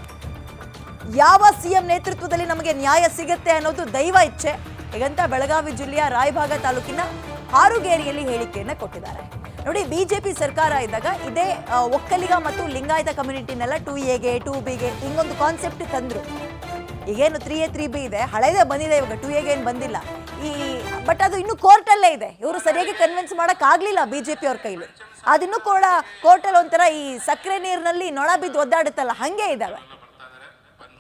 ಯಾವ ಸಿಎಂ ನೇತೃತ್ವದಲ್ಲಿ ನಮಗೆ ನ್ಯಾಯ ಸಿಗುತ್ತೆ ಅನ್ನೋದು ದೈವ ಇಚ್ಛೆ. ಹೀಗಂತ ಬೆಳಗಾವಿ ಜಿಲ್ಲೆಯ ರಾಯಭಾಗ ತಾಲೂಕಿನ ಹಾರುಗೇರಿಯಲ್ಲಿ ಹೇಳಿಕೆಯನ್ನು ಕೊಟ್ಟಿದ್ದಾರೆ. ನೋಡಿ, ಬಿಜೆಪಿ ಸರ್ಕಾರ ಇದ್ದಾಗ ಇದೇ ಒಕ್ಕಲಿಗ ಮತ್ತು ಲಿಂಗಾಯತ ಕಮ್ಯುನಿಟಿನೆಲ್ಲ ಟು ಎಗೆ ಟು ಬಿಗೆ ಹಿಂಗೊಂದು ಕಾನ್ಸೆಪ್ಟ್ ತಂದ್ರು. ಈಗೇನು ತ್ರೀ ಎ ತ್ರೀ ಬಿ ಇದೆ, ಹಳೇದೇ ಬಂದಿದೆ, ಇವಾಗ ಟು ಎಗೆ ಏನು ಬಂದಿಲ್ಲ. ಈ ಬಟ್ ಅದು ಇನ್ನೂ ಕೋರ್ಟಲ್ಲೇ ಇದೆ. ಇವರು ಸರಿಯಾಗಿ ಕನ್ವಿನ್ಸ್ ಮಾಡೋಕ್ಕಾಗಲಿಲ್ಲ ಬಿ ಜೆ ಪಿ ಅವ್ರ ಕೈಲಿ. ಅದಿನ್ನೂ ಕೂಡ ಕೋರ್ಟಲ್ಲಿ ಒಂಥರ ಈ ಸಕ್ಕರೆ ನೀರಿನಲ್ಲಿ ನೊಣ ಬಿದ್ದು ಒದ್ದಾಡುತ್ತಲ್ಲ, ಹಾಗೆ ಇದ್ದಾವೆ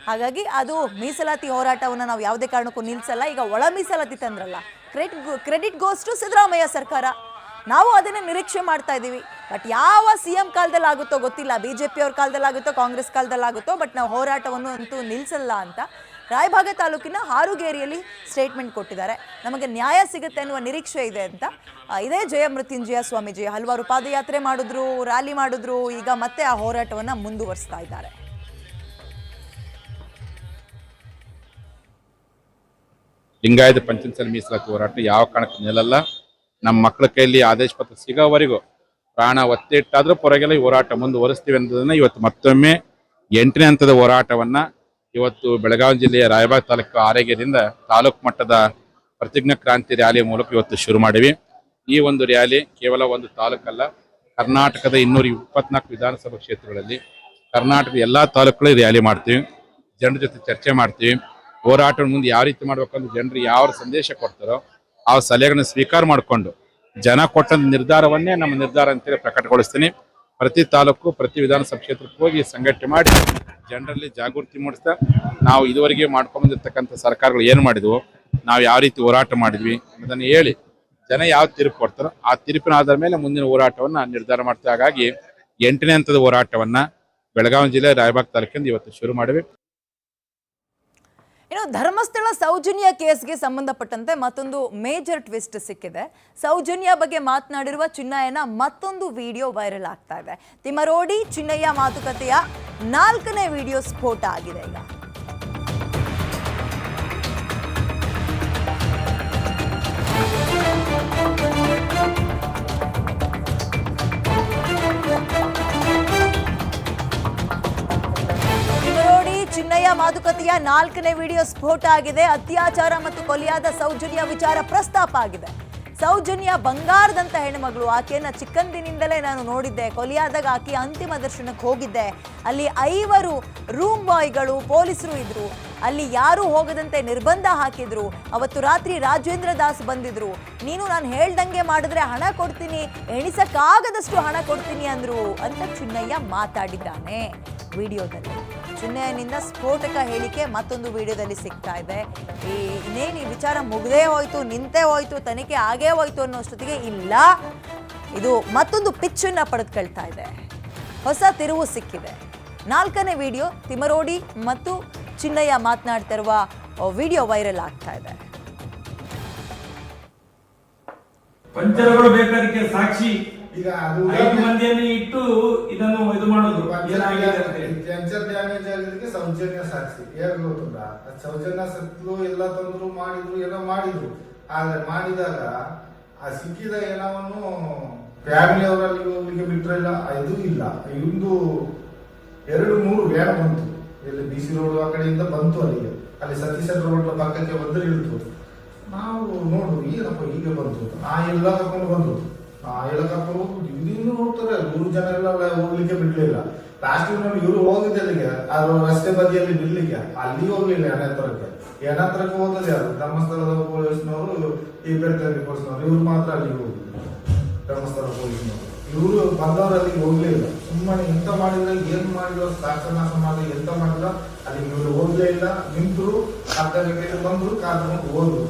ಹಾಗಾಗಿ ಅದು ಮೀಸಲಾತಿ ಹೋರಾಟವನ್ನು ನಾವು ಯಾವುದೇ ಕಾರಣಕ್ಕೂ ನಿಲ್ಲಿಸಲ್ಲ ಈಗ ಒಳ ಮೀಸಲಾತಿ ತಂದ್ರಲ್ಲ. Credit credit goes to Siddaramaiah ಸರ್ಕಾರ. ನಾವು ಅದನ್ನೇ ನಿರೀಕ್ಷೆ ಮಾಡ್ತಾ ಇದ್ದೀವಿ. ಬಟ್ ಯಾವ ಸಿ ಎಂ ಕಾಲದಲ್ಲಿ ಆಗುತ್ತೋ ಗೊತ್ತಿಲ್ಲ. ಬಿ ಜೆ ಪಿ ಅವ್ರ ಕಾಲದಲ್ಲಿ ಆಗುತ್ತೋ ಕಾಂಗ್ರೆಸ್ ಕಾಲದಲ್ಲಿ ಆಗುತ್ತೋ ಬಟ್ ನಾವು ಹೋರಾಟವನ್ನು ಅಂತೂ ನಿಲ್ಲಿಸಲ್ಲ ಅಂತ ರಾಯಭಾಗ ತಾಲೂಕಿನ ಹಾರುಗೇರಿಯಲ್ಲಿ ಸ್ಟೇಟ್ಮೆಂಟ್ ಕೊಟ್ಟಿದ್ದಾರೆ. ನಮಗೆ ನ್ಯಾಯ ಸಿಗುತ್ತೆ ಅನ್ನುವ ನಿರೀಕ್ಷೆ ಇದೆ ಅಂತ. ಇದೇ ಜಯ ಮೃತ್ಯುಂಜಯ ಸ್ವಾಮೀಜಿ. ಹಲವಾರು ಪಾದಯಾತ್ರೆ ಮಾಡಿದ್ರು ರ್ಯಾಲಿ ಮಾಡಿದ್ರು, ಈಗ ಮತ್ತೆ ಆ ಹೋರಾಟವನ್ನು ಮುಂದುವರಿಸ್ತಾ ಇದ್ದಾರೆ. ಲಿಂಗಾಯತ ಪಂಚಮಿ ಮೀಸಲಾತಿ ಹೋರಾಟ ಯಾವ ಕಾರಣಕ್ಕೆ ನಿಲ್ಲಲ್ಲ. ನಮ್ಮ ಮಕ್ಕಳ ಕೈಯಲ್ಲಿ ಆದೇಶ ಪತ್ರ ಸಿಗೋವರೆಗೂ ಪ್ರಾಣ ಒತ್ತಿಟ್ಟಾದ್ರೂ ಈ ಹೋರಾಟ ಮುಂದುವರಿಸ್ತೀವಿ ಅನ್ನೋದನ್ನ ಇವತ್ತು ಮತ್ತೊಮ್ಮೆ ಎಂಟನೇ ಹಂತದ ಹೋರಾಟವನ್ನ ಇವತ್ತು ಬೆಳಗಾವಿ ಜಿಲ್ಲೆಯ ರಾಯಬಾಗ್ ತಾಲೂಕು ಆರೋಗ್ಯದಿಂದ ತಾಲೂಕು ಮಟ್ಟದ ಪ್ರತಿಜ್ಞಾ ಕ್ರಾಂತಿ ರ್ಯಾಲಿ ಮೂಲಕ ಇವತ್ತು ಶುರು ಮಾಡಿವಿ. ಈ ಒಂದು ರ್ಯಾಲಿ ಕೇವಲ ಒಂದು ತಾಲೂಕಲ್ಲ, ಕರ್ನಾಟಕದ ಇನ್ನೂರ ಇಪ್ಪತ್ನಾಲ್ಕು ವಿಧಾನಸಭಾ ಕ್ಷೇತ್ರಗಳಲ್ಲಿ ಕರ್ನಾಟಕದ ಎಲ್ಲಾ ತಾಲೂಕುಗಳಲ್ಲಿ ರ್ಯಾಲಿ ಮಾಡ್ತೀವಿ. ಜನರ ಜೊತೆ ಚರ್ಚೆ ಮಾಡ್ತೀವಿ. ಹೋರಾಟ ಮುಂದೆ ಯಾವ ರೀತಿ ಮಾಡ್ಬೇಕಂದ್ರೆ ಜನರು ಯಾವ ಸಂದೇಶ ಕೊಡ್ತಾರೋ ಆ ಸಲಹೆಗಳನ್ನ ಸ್ವೀಕಾರ ಮಾಡಿಕೊಂಡು ಜನ ಕೊಟ್ಟಂತ ನಿರ್ಧಾರವನ್ನೇ ನಮ್ಮ ನಿರ್ಧಾರ ಅಂತೇಳಿ ಪ್ರಕಟಗೊಳಿಸ್ತೀನಿ. ಪ್ರತಿ ತಾಲೂಕು, ಪ್ರತಿ ವಿಧಾನಸಭಾ ಕ್ಷೇತ್ರಕ್ಕೆ ಹೋಗಿ ಸಂಘಟನೆ ಮಾಡಿ, ಜನರಲ್ಲಿ ಜಾಗೃತಿ ಮೂಡಿಸ್ತಾ, ನಾವು ಇದುವರೆಗೆ ಮಾಡ್ಕೊಂಡ್ ಬಂದಿರ್ತಕ್ಕಂಥ ಸರ್ಕಾರಗಳು ಏನು ಮಾಡಿದ್ವು, ನಾವು ಯಾವ ರೀತಿ ಹೋರಾಟ ಮಾಡಿದ್ವಿ ಅನ್ನೋದನ್ನು ಹೇಳಿ ಜನ ಯಾವ ತೀರ್ಪು ಕೊಡ್ತಾರೋ ಆ ತೀರ್ಪಿನ ಆಧಾರ ಮೇಲೆ ಮುಂದಿನ ಹೋರಾಟವನ್ನ ನಿರ್ಧಾರ ಮಾಡ್ತಾ, ಹಾಗಾಗಿ ಎಂಟನೇ ಹಂತದ ಹೋರಾಟವನ್ನ ಬೆಳಗಾವಿ ಜಿಲ್ಲೆ ರಾಯಬಾಗ್ ತಾಲೂಕಿಂದ ಇವತ್ತು ಶುರು ಮಾಡಿವಿ ಇನ್ನು ಧರ್ಮಸ್ಥಳ ಸೌಜನ್ಯ ಕೇಸ್ಗೆ ಸಂಬಂಧಪಟ್ಟಂತೆ ಮತ್ತೊಂದು ಮೇಜರ್ ಟ್ವಿಸ್ಟ್ ಸಿಕ್ಕಿದೆ. ಸೌಜನ್ಯ ಬಗ್ಗೆ ಮಾತನಾಡಿರುವ ಚಿನ್ನಯ್ಯನ ಮತ್ತೊಂದು ವಿಡಿಯೋ ವೈರಲ್ ಆಗ್ತಾ ಇದೆ. ತಿಮರೋಡಿ ಚಿನ್ನಯ್ಯ ಮಾತುಕತೆಯ ನಾಲ್ಕನೇ ವಿಡಿಯೋ ಸ್ಫೋಟ ಆಗಿದೆ ಈಗ. ಚಿನ್ನಯ್ಯ ಮಾತುಕತೆಯ ನಾಲ್ಕನೇ ವಿಡಿಯೋ ಸ್ಫೋಟ ಆಗಿದೆ. ಅತ್ಯಾಚಾರ ಮತ್ತು ಕೊಲೆಯಾದ ಸೌಜನ್ಯ ವಿಚಾರ ಪ್ರಸ್ತಾಪ ಆಗಿದೆ. ಸೌಜನ್ಯ ಬಂಗಾರದಂತ ಹೆಣ್ಮಗಳು ಆಕೆಯನ್ನ ಚಿಕ್ಕಂದಿನಿಂದಲೇ ನಾನು ನೋಡಿದ್ದೆ. ಕೊಲೆಯಾದಾಗ ಆಕೆಯ ಅಂತಿಮ ದರ್ಶನಕ್ಕೆ ಹೋಗಿದ್ದೆ. ಅಲ್ಲಿ ಐವರು ರೂಮ್ ಬಾಯ್ಗಳು, ಪೊಲೀಸರು ಇದ್ರು. ಅಲ್ಲಿ ಯಾರೂ ಹೋಗದಂತೆ ನಿರ್ಬಂಧ ಹಾಕಿದ್ರು. ಅವತ್ತು ರಾತ್ರಿ ರಾಜೇಂದ್ರ ದಾಸ್ ಬಂದಿದ್ರು. ನೀನು ನಾನು ಹೇಳ್ದಂಗೆ ಮಾಡಿದ್ರೆ ಹಣ ಕೊಡ್ತೀನಿ, ಎಣಿಸಕ್ಕಾಗದಷ್ಟು ಹಣ ಕೊಡ್ತೀನಿ ಅಂದ್ರು ಅಂತ ಚಿನ್ನಯ್ಯ ಮಾತಾಡಿದ್ದಾನೆ. ವಿಡಿಯೋದಲ್ಲಿ. ಚಿನ್ನಯ್ಯನಿಂದ ಸ್ಫೋಟಕ ಹೇಳಿಕೆ ಮತ್ತೊಂದು ವಿಡಿಯೋದಲ್ಲಿ ಸಿಗ್ತಾ ಇದೆ. ಈ ಇನ್ನೇನು, ಈ ವಿಚಾರ ಮುಗದೇ ಹೋಯ್ತು, ನಿಂತೇ ಹೋಯ್ತು, ತನಿಖೆ ಆಗೇ ಹೋಯ್ತು ಅನ್ನೋಷ್ಟೊತ್ತಿಗೆ ಇಲ್ಲ. ಇದು ಮತ್ತೊಂದು ಪಿಚ್ಚನ್ನ ಪಡೆದುಕೊಳ್ತಾ ಇದೆ. ಹೊಸ ತಿರುವು ಸಿಕ್ಕಿದೆ. ನಾಲ್ಕನೇ ವಿಡಿಯೋ ತಿಮರೋಡಿ ಮತ್ತು ಚಿನ್ನಯ್ಯ ಮಾತನಾಡ್ತಿರುವ ವಿಡಿಯೋ ವೈರಲ್ ಆಗ್ತಾ ಇದೆ. ಪಂಚರಗಳು ಬೇಕಾದಕ್ಕೆ ಸಾಕ್ಷಿ ಈಗ ಅದು ಐದು ಮಂದಿಯನ್ನು ಇಟ್ಟು ಇದನ್ನು ಇದು ಮಾಡೋದು. ಪಂಚರ್ ಡ್ಯಾಮೇಜ್ ಆಗಿದ್ದಕ್ಕೆ ಸೌಜನ್ಯ ಸಾಕ್ಷಿ ಹೇಗ್ ಗೊತ್ತಿಲ್ಲ ಸೌಜನ್ಯ ಸತ್ಲು ಎಲ್ಲ ತಂದ್ರು ಮಾಡಿದ್ರು ಏನೋ ಮಾಡಿದ್ರು. ಆದ್ರೆ ಮಾಡಿದಾಗ ಆ ಸಿಕ್ಕಿದ ಏನವನ್ನು ಫ್ಯಾಮಿಲಿ ಅವರಲ್ಲಿ ಹೋಗ್ಲಿಕ್ಕೆ ಬಿಟ್ರಲ್ಲ ಇದು ಇಲ್ಲ. ಇಂದು ಎರಡು ಮೂರು ವ್ಯಾನ್ ಬಂತು. ಇಲ್ಲಿ ಬಿ ಸಿ ರೋಡ್ ಆ ಕಡೆಯಿಂದ ಬಂತು ಅಲ್ಲಿಗೆ. ಅಲ್ಲಿ ಸತೀಶ್ ರೋಡ್ ಪಕ್ಕಕ್ಕೆ ಬಂದ್ರೆ ಇತ್ತು ನಾವು ನೋಡು ಏನಪ್ಪ ಹೀಗೆ ಬಂತು ಆ ಎಲ್ಲ ತಕೊಂಡು ಬಂದ್ರು ನಾ ಎಲ್ಲ ಹೋಗ್ತಾರೆ ಮೂರು ಜನ ಎಲ್ಲ ಹೋಗ್ಲಿಕ್ಕೆ ಬಿಡ್ಲಿಲ್ಲ. ಲಾಸ್ಟ್ ನಾವು ಇವರು ಹೋಗಿದ್ದೆ ಅಲ್ಲಿಗೆ. ಅದು ರಸ್ತೆ ಬದಿಯಲ್ಲಿ ಬಿಡ್ಲಿಕ್ಕೆ ಅಲ್ಲಿ ಹೋಗ್ಲಿಲ್ಲ ಎಣೆತ್ತರಕ್ಕೆ ಎಣೆತ್ತರಕ್ಕೆ ಹೋದಲ್ಲಿ ಯಾರು? ಧರ್ಮಸ್ಥಳದ ಪೊಲೀಸ್ನವರು, ಈ ಬೆಳ್ತಂಗಡಿ ಪೊಲೀಸ್ನವರು. ಇವ್ರು ಮಾತ್ರ ಅಲ್ಲಿಗೆ ಹೋಗಿದ್ರು. ಧರ್ಮಸ್ಥಳ ಪೊಲೀಸ್ನವರು. ಇವರು ಬಂದವರು ಅಲ್ಲಿಗೆ ಹೋಗ್ಲೇ ಇಲ್ಲ. ಸುಮ್ಮನೆ ಎಂತ ಮಾಡಿದ್ರೆ ಏನ್ ಮಾಡಿದ್ರು ಶಾಸನ ಸಮಾಜ ಎಂತ ಮಾಡಿದ್ರ ಅಲ್ಲಿ ಇವರು ಹೋಗ್ಲೇ ಇಲ್ಲ. ನಿಂತರು ಅರ್ಧ ಗಂಟೆಗೆ ಬಂದ್ರು ಕಾದ್ಕೊಂಡು ಹೋದ್ರು.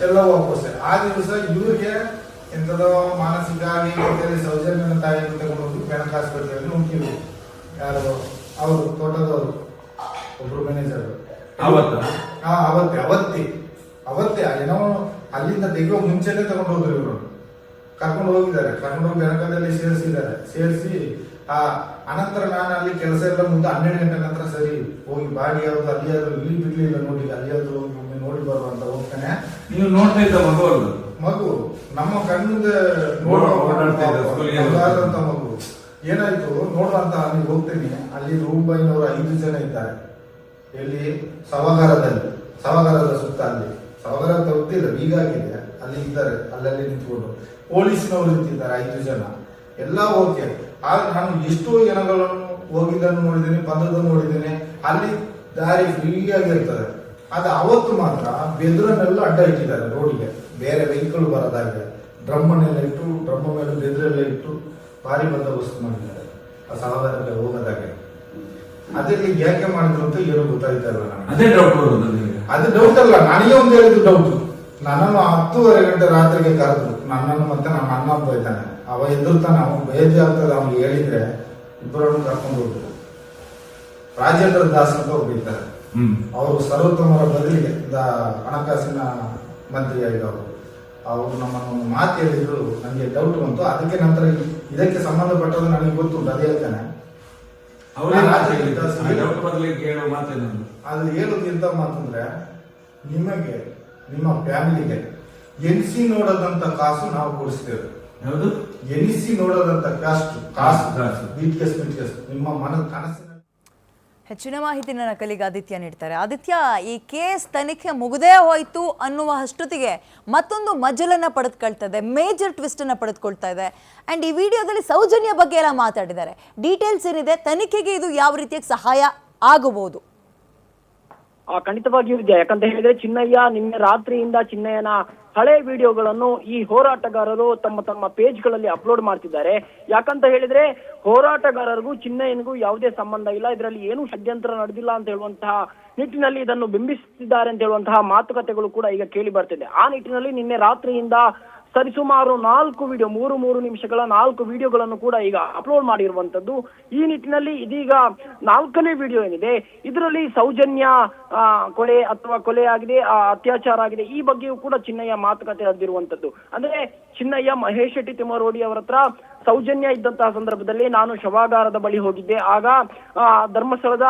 ಎಲ್ಲ ವಾಪಸ್. ಆ ದಿವಸ ಇವ್ರಿಗೆ ಎಂತದೋ ಮಾನಸಿಕ ಸೌಜನ್ಯ ತಾಯಿಯನ್ನು ತಗೊಂಡು ಹೋಗಿ ಬೆಳಕ ಆಸ್ಪತ್ರೆಯಲ್ಲಿ ನುಂಕಿದ್ರು ಯಾರು? ಅವರು ತೋಟದವರು. ಒಬ್ರು ಮ್ಯಾನೇಜರ್ ಅವತ್ತ? ಹಾ ಅವತ್ತೇ ಅವತ್ತೇ. ಅವತ್ತೇ ಏನೋ ಅಲ್ಲಿಂದ ತೆಗೆಯೋ ಮುಂಚೆನೆ ತಗೊಂಡು ಹೋದ್ರು ಇವರು. ಕರ್ಕೊಂಡು ಹೋಗಿದ್ದಾರೆ ಕರ್ಕೊಂಡು ಹೋಗಿ ಜನಕದಲ್ಲಿ ಸೇರಿಸಿದ್ದಾರೆ. ಸೇರಿಸಿ ಆ ಅನಂತರ ನಾನು ಅಲ್ಲಿ ಕೆಲಸ ಎಲ್ಲ ಮುಂದೆ ಹನ್ನೆರಡು ಗಂಟೆ ನಂತರ ಸರಿ ಹೋಗಿ ಬಾಡಿ ಯಾವ್ದು ಅಲ್ಲಿ ಯಾವ್ದು ಇಲ್ಲಿ ಬಿಡ್ಲಿಲ್ಲ ನೋಡಿ ಅಲ್ಲಿ ಯಾವ್ದು ಹೋಗಿ ಒಮ್ಮೆ ನೋಡಿ ಬರುವ ಅಂತ ಹೋಗ್ತಾನೆ. ನೀವು ನೋಡ್ತಾ ಇದ್ದ ಮಗು ಅದು? ಮಗು ನಮ್ಮ ಕಣ್ಣಿಂದ ನೋಡುವಂತ ಮಗು ಏನಾಯ್ತು? ನೋಡುವಂತ ಅಲ್ಲಿ ಹೋಗ್ತೀನಿ. ಅಲ್ಲಿ ರೂಪಾಯಿನವರು ಐದು ಜನ ಇದ್ದಾರೆ. ಎಲ್ಲಿ? ಸವಗಾರದಲ್ಲಿ. ಸವಗಾರದ ಸುತ್ತ ಅಲ್ಲಿ. ಸವಗಾರ ಗೊತ್ತಿಲ್ಲ ಬೀಗಾಗಿದೆ. ಅಲ್ಲಿ ಇದ್ದಾರೆ. ಅಲ್ಲಲ್ಲಿ ನಿಂತ್ಕೊಂಡು. ಪೊಲೀಸ್ನವರು ಇರ್ತಿದ್ದಾರೆ ಐದು ಜನ. ಎಲ್ಲ ಓಕೆ. ಆದ್ರೆ ನಾನು ಎಷ್ಟೋ ಜನಗಳನ್ನು ಹೋಗಿದ್ದನ್ನು ನೋಡಿದ್ದೇನೆ ಬಂದದ್ದು ನೋಡಿದ್ದೇನೆ. ಅಲ್ಲಿ ದಾರಿ ಫ್ರೀ ಆಗಿರ್ತದೆ ಅದು ಅವತ್ತು ಮಾತ್ರ ಬೆದ್ರನ್ನೆಲ್ಲ ಅಡ್ಡ ಇಟ್ಟಿದ್ದಾರೆ ರೋಡಿಗೆ. ಬೇರೆ ವೆಹಿಕಲ್ ಬರೋದಾಗಿದೆ ಡ್ರಮ್ಮನ್ನೆಲ್ಲ ಇಟ್ಟು ಡ್ರಮ್ ಮೇಲೆ ಬೆದ್ರೆಲ್ಲ ಇಟ್ಟು ಭಾರಿ ಬಂದೋಬಸ್ತ್ ಮಾಡಿದ್ದಾರೆ. ಆ ಸಹೋದರಕ್ಕೆ ಹೋಗೋದಾಗೆ ಅದರಲ್ಲಿ ಯಾಕೆ ಮಾಡಿದ್ರು ಅಂತ ಏನು ಗೊತ್ತಾಯ್ತಾ ಇಲ್ಲ ಅದೇ ಡೌಟ್ ಅದು ಡೌಟ್ ಅಲ್ಲ ನನಗೆ ಒಂದು ಹೇಳಿದ್ದು ಡೌಟ್ ನನ್ನನ್ನು ಹತ್ತೂವರೆ ಗಂಟೆ ರಾತ್ರಿಗೆ ಕರೆದ್ರು. ನನ್ನನ್ನು ಮತ್ತೆ ನಮ್ಮ ಅಣ್ಣ ಬೈತಾನೆ. ಅವ ಎದುರ್ತಾನೆ ಅವನು ಬೇಜಾರ್ತದೆ ಅವ್ನಿಗೆ ಹೇಳಿದ್ರೆ ಇಬ್ಬರನ್ನು ಕರ್ಕೊಂಡು ಹೋಗ್ತಾರೆ ರಾಜೇಂದ್ರ ದಾಸ್ ಅಂತ ಒಬ್ಬಿದ್ದಾರೆ ಅವರು ಸರ್ವೋತ್ತಮರ ಬದಲಿಗೆ ಹಣಕಾಸಿನ ಮಂತ್ರಿ ಆಗಿದ್ದವರು ಅವರು ನಮ್ಮನ್ನು ಒಂದು ಮಾತು ಹೇಳಿದ್ರು ನನಗೆ ಡೌಟ್ ಬಂತು. ಅದಕ್ಕೆ ನಂತರ ಇದಕ್ಕೆ ಸಂಬಂಧಪಟ್ಟದ್ದು ನನಗೆ ಗೊತ್ತುಂಟು ಅದೇ ಹೇಳ್ತಾನೆ. ಅದು ಹೇಳೋದು ಎಂತ ಮಾತಂದ್ರೆ ನಿಮಗೆ ನಿಮ್ಮ ಫ್ಯಾಮಿಲಿಗೆ ಎನಿಸಿ ನೋಡದಂತ ಕಾಸು ನಾವು ಕೊಡಿಸ್ತೇವೆ. ಯಾವುದು ಎನಿಸಿ ನೋಡದಂತ ಕಾಸ್ಟ್ ಕಾಸು ಕಾಸು. ಬೀಟ್ ಬಿಟ್ಕೆಸ್ ಬೀಟ್ ಕೇಸ್ ನಿಮ್ಮ ಮನದ ಕನಸಿನ ಹೆಚ್ಚಿನ ಮಾಹಿತಿನ ನಕಲಿಗೆ ಆದಿತ್ಯ ನೀಡ್ತಾರೆ. ಆದಿತ್ಯ ಈ ಕೇಸ್ ತನಿಖೆ ಮುಗದೇ ಹೋಯಿತು ಅನ್ನುವ ಅಷ್ಟೊತ್ತಿಗೆ ಮತ್ತೊಂದು ಮಜಲನ್ನ ಇದೆ ಮೇಜರ್ ಟ್ವಿಸ್ಟನ್ನು ಅನ್ನ ಪಡೆದುಕೊಳ್ತಾ ಇದೆ. ಅಂಡ್ ಈ ವಿಡಿಯೋದಲ್ಲಿ ಸೌಜನ್ಯ ಬಗ್ಗೆ ಎಲ್ಲ ಮಾತಾಡಿದ್ದಾರೆ. ಡೀಟೇಲ್ಸ್ ಏನಿದೆ ತನಿಖೆಗೆ ಇದು ಯಾವ ರೀತಿಯಾಗಿ ಸಹಾಯ ಆಗಬಹುದು? ಖಂಡಿತವಾಗಿಯೂ ಇದೆ. ಯಾಕಂತ ಹೇಳಿದ್ರೆ ಚಿನ್ನಯ್ಯ ನಿನ್ನೆ ರಾತ್ರಿಯಿಂದ ಚಿನ್ನಯ್ಯನ ಹಳೆ ವಿಡಿಯೋಗಳನ್ನು ಈ ಹೋರಾಟಗಾರರು ತಮ್ಮ ತಮ್ಮ ಪೇಜ್ಗಳಲ್ಲಿ ಅಪ್ಲೋಡ್ ಮಾಡ್ತಿದ್ದಾರೆ. ಯಾಕಂತ ಹೇಳಿದ್ರೆ ಹೋರಾಟಗಾರರಿಗೂ ಚಿನ್ನಯ್ಯನಿಗೂ ಯಾವುದೇ ಸಂಬಂಧ ಇಲ್ಲ. ಇದರಲ್ಲಿ ಏನು ಷಡ್ಯಂತ್ರ ನಡೆದಿಲ್ಲ ಅಂತ ಹೇಳುವಂತಹ ನಿಟ್ಟಿನಲ್ಲಿ ಇದನ್ನು ಬಿಂಬಿಸುತ್ತಿದ್ದಾರೆ ಅಂತ ಹೇಳುವಂತಹ ಮಾತುಕತೆಗಳು ಕೂಡ ಈಗ ಕೇಳಿ ಬರ್ತಿದೆ. ಆ ನಿಟ್ಟಿನಲ್ಲಿ ನಿನ್ನೆ ರಾತ್ರಿಯಿಂದ ಸರಿಸುಮಾರು ನಾಲ್ಕು ವಿಡಿಯೋ ಮೂರು ಮೂರು ನಿಮಿಷಗಳ ನಾಲ್ಕು ವಿಡಿಯೋಗಳನ್ನು ಕೂಡ ಈಗ ಅಪ್ಲೋಡ್ ಮಾಡಿರುವಂತದ್ದು ಈ ನಿಟ್ಟಿನಲ್ಲಿ ಇದೀಗ ನಾಲ್ಕನೇ ವಿಡಿಯೋ ಏನಿದೆ, ಇದರಲ್ಲಿ ಸೌಜನ್ಯ ಕೊಲೆ ಅಥವಾ ಕೊಲೆ ಆಗಿದೆ ಅತ್ಯಾಚಾರ ಆಗಿದೆ, ಈ ಬಗ್ಗೆಯೂ ಕೂಡ ಚಿನ್ನಯ್ಯ ಮಾತುಕತೆ ನಡೆದಿರುವಂತದ್ದು ಅಂದ್ರೆ ಚಿನ್ನಯ್ಯ ಮಹೇಶ್ ಶೆಟ್ಟಿ ತಿಮ್ಮರೋಡಿ ಅವರ ಹತ್ರ ಸೌಜನ್ಯ ಇದ್ದಂತಹ ಸಂದರ್ಭದಲ್ಲಿ ನಾನು ಶವಾಗಾರದ ಬಳಿ ಹೋಗಿದ್ದೆ. ಆಗ ಧರ್ಮಸ್ಥಳದ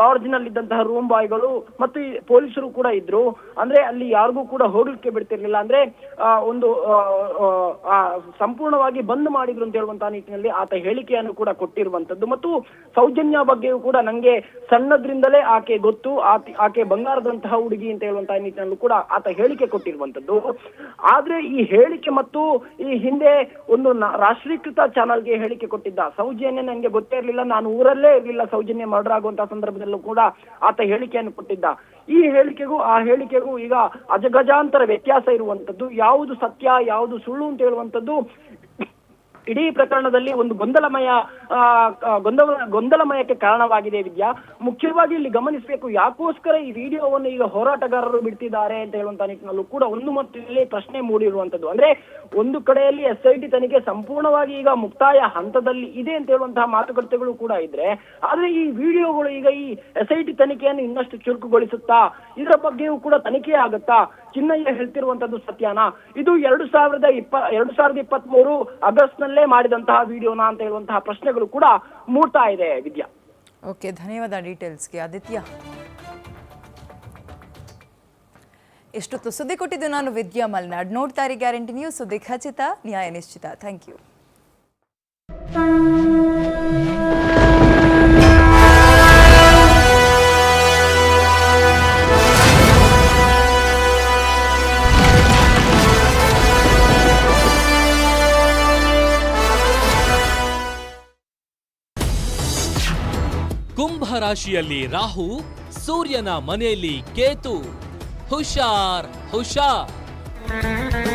ಲಾಡ್ಜ್ ನಲ್ಲಿದ್ದಂತಹ ರೂಮ್ ಬಾಯ್ಗಳು ಮತ್ತು ಪೊಲೀಸರು ಕೂಡ ಇದ್ರು. ಅಂದ್ರೆ ಅಲ್ಲಿ ಯಾರಿಗೂ ಕೂಡ ಹೋಗ್ಲಿಕ್ಕೆ ಬಿಡ್ತಿರ್ಲಿಲ್ಲ. ಅಂದ್ರೆ ಒಂದು ಸಂಪೂರ್ಣವಾಗಿ ಬಂದ್ ಮಾಡಿದ್ರು ಅಂತ ಹೇಳುವಂತಹ ನಿಟ್ಟಿನಲ್ಲಿ ಆತ ಹೇಳಿಕೆಯನ್ನು ಕೂಡ ಕೊಟ್ಟಿರುವಂತದ್ದು ಮತ್ತು ಸೌಜನ್ಯ ಬಗ್ಗೆಯೂ ಕೂಡ ನಂಗೆ ಸಣ್ಣದ್ರಿಂದಲೇ ಆಕೆ ಗೊತ್ತು. ಆಕೆ ಬಂಗಾರದಂತಹ ಹುಡುಗಿ ಅಂತ ಹೇಳುವಂತಹ ನಿಟ್ಟಿನಲ್ಲೂ ಕೂಡ ಆತ ಹೇಳಿಕೆ ಕೊಟ್ಟಿರುವಂತದ್ದು ಆದ್ರೆ ಈ ಹೇಳಿಕೆ ಮತ್ತು ಈ ಹಿಂದೆ ಒಂದು ರಾಷ್ಟ್ರೀಕೃತ ಚಾನಲ್ಗೆ ಹೇಳಿಕೆ ಕೊಟ್ಟಿದ್ದ ಸೌಜನ್ಯ ನನಗೆ ಗೊತ್ತೇ ಇರಲಿಲ್ಲ. ನಾನು ಊರಲ್ಲೇ ಇರಲಿಲ್ಲ ಸೌಜನ್ಯ ಮರ್ಡರ್ ಆಗುವಂತಹ ಸಂದರ್ಭದಲ್ಲೂ ಕೂಡ ಆತ ಹೇಳಿಕೆಯನ್ನು ಕೊಟ್ಟಿದ್ದ. ಈ ಹೇಳಿಕೆಗೂ, ಆ ಹೇಳಿಕೆಗೂ ಈಗ ಅಜಗಜಾಂತರ ವ್ಯತ್ಯಾಸ ಇರುವಂತದ್ದು, ಯಾವುದು ಸತ್ಯ, ಯಾವುದು ಸುಳ್ಳು ಅಂತ ಹೇಳುವಂತದ್ದು ಇಡೀ ಪ್ರಕರಣದಲ್ಲಿ ಒಂದು ಗೊಂದಲಮಯ ಗೊಂದಲ, ಗೊಂದಲಮಯಕ್ಕೆ ಕಾರಣವಾಗಿದೆ ವಿದ್ಯಾ. ಮುಖ್ಯವಾಗಿ ಇಲ್ಲಿ ಗಮನಿಸಬೇಕು, ಯಾಕೋಸ್ಕರ ಈ ವಿಡಿಯೋವನ್ನು ಈಗ ಹೋರಾಟಗಾರರು ಬಿಡ್ತಿದ್ದಾರೆ ಅಂತ ಹೇಳುವಂತ ನಿಟ್ಟಿನಲ್ಲೂ ಕೂಡ ಒಂದು ಮಟ್ಟಿನಲ್ಲಿ ಪ್ರಶ್ನೆ ಮೂಡಿರುವಂತದ್ದು. ಅಂದ್ರೆ ಒಂದು ಕಡೆಯಲ್ಲಿ ಎಸ್ ಐ ತನಿಖೆ ಸಂಪೂರ್ಣವಾಗಿ ಈಗ ಮುಕ್ತಾಯ ಹಂತದಲ್ಲಿ ಇದೆ ಅಂತ ಹೇಳುವಂತಹ ಮಾತುಕತೆಗಳು ಕೂಡ ಇದ್ರೆ, ಆದ್ರೆ ಈ ವಿಡಿಯೋಗಳು ಈಗ ಈ ಎಸ್ ಐ ಟಿ ತನಿಖೆಯನ್ನು ಇನ್ನಷ್ಟು ಚುರುಕುಗೊಳಿಸುತ್ತಾ, ಇದರ ಬಗ್ಗೆಯೂ ಕೂಡ ತನಿಖೆ ಆಗುತ್ತಾ? ಚಿನ್ನಯ್ಯ ಹೇಳ್ತಿರುವಂತದ್ದು ಸತ್ಯನಾ. ಇದು ಎರಡು ಸಾವಿರದ ಇಪ್ಪ, ಎರಡು ಸಾವಿರದ ಇಪ್ಪತ್ತ್ ಮೂರು ಆಗಸ್ಟ್ ನಲ್ಲೇ ಮಾಡಿದಂತಹ ವಿಡಿಯೋನಾ ಅಂತ ಹೇಳುವಂತಹ ಪ್ರಶ್ನೆಗಳು ಕೂಡ ಮೂಡ್ತಾ ಇದೆ, ವಿದ್ಯಾ. ಓಕೆ, ಧನ್ಯವಾದ ಡೀಟೇಲ್ಸ್ಗೆ. ಆದಿತ್ಯ. ಎಷ್ಟೊತ್ತು ಸುದ್ದಿ ಕೊಟ್ಟಿದ್ದು ನಾನು, ವಿದ್ಯಾ ಮಲ್ನಾಡ್. ನೋಡ್ತಾರೆ ಗ್ಯಾರಂಟಿ ನ್ಯೂಸ್. ಸುದ್ದಿ ಖಚಿತ, ನ್ಯಾಯ ನಿಶ್ಚಿತ. Thank you. ರಾಶಿಯಲ್ಲಿ ರಾಹು ಸೂರ್ಯನ ಮನೆಯಲ್ಲಿ ಕೇತು. ಹುಷಾರ್ ಹುಷಾರ್.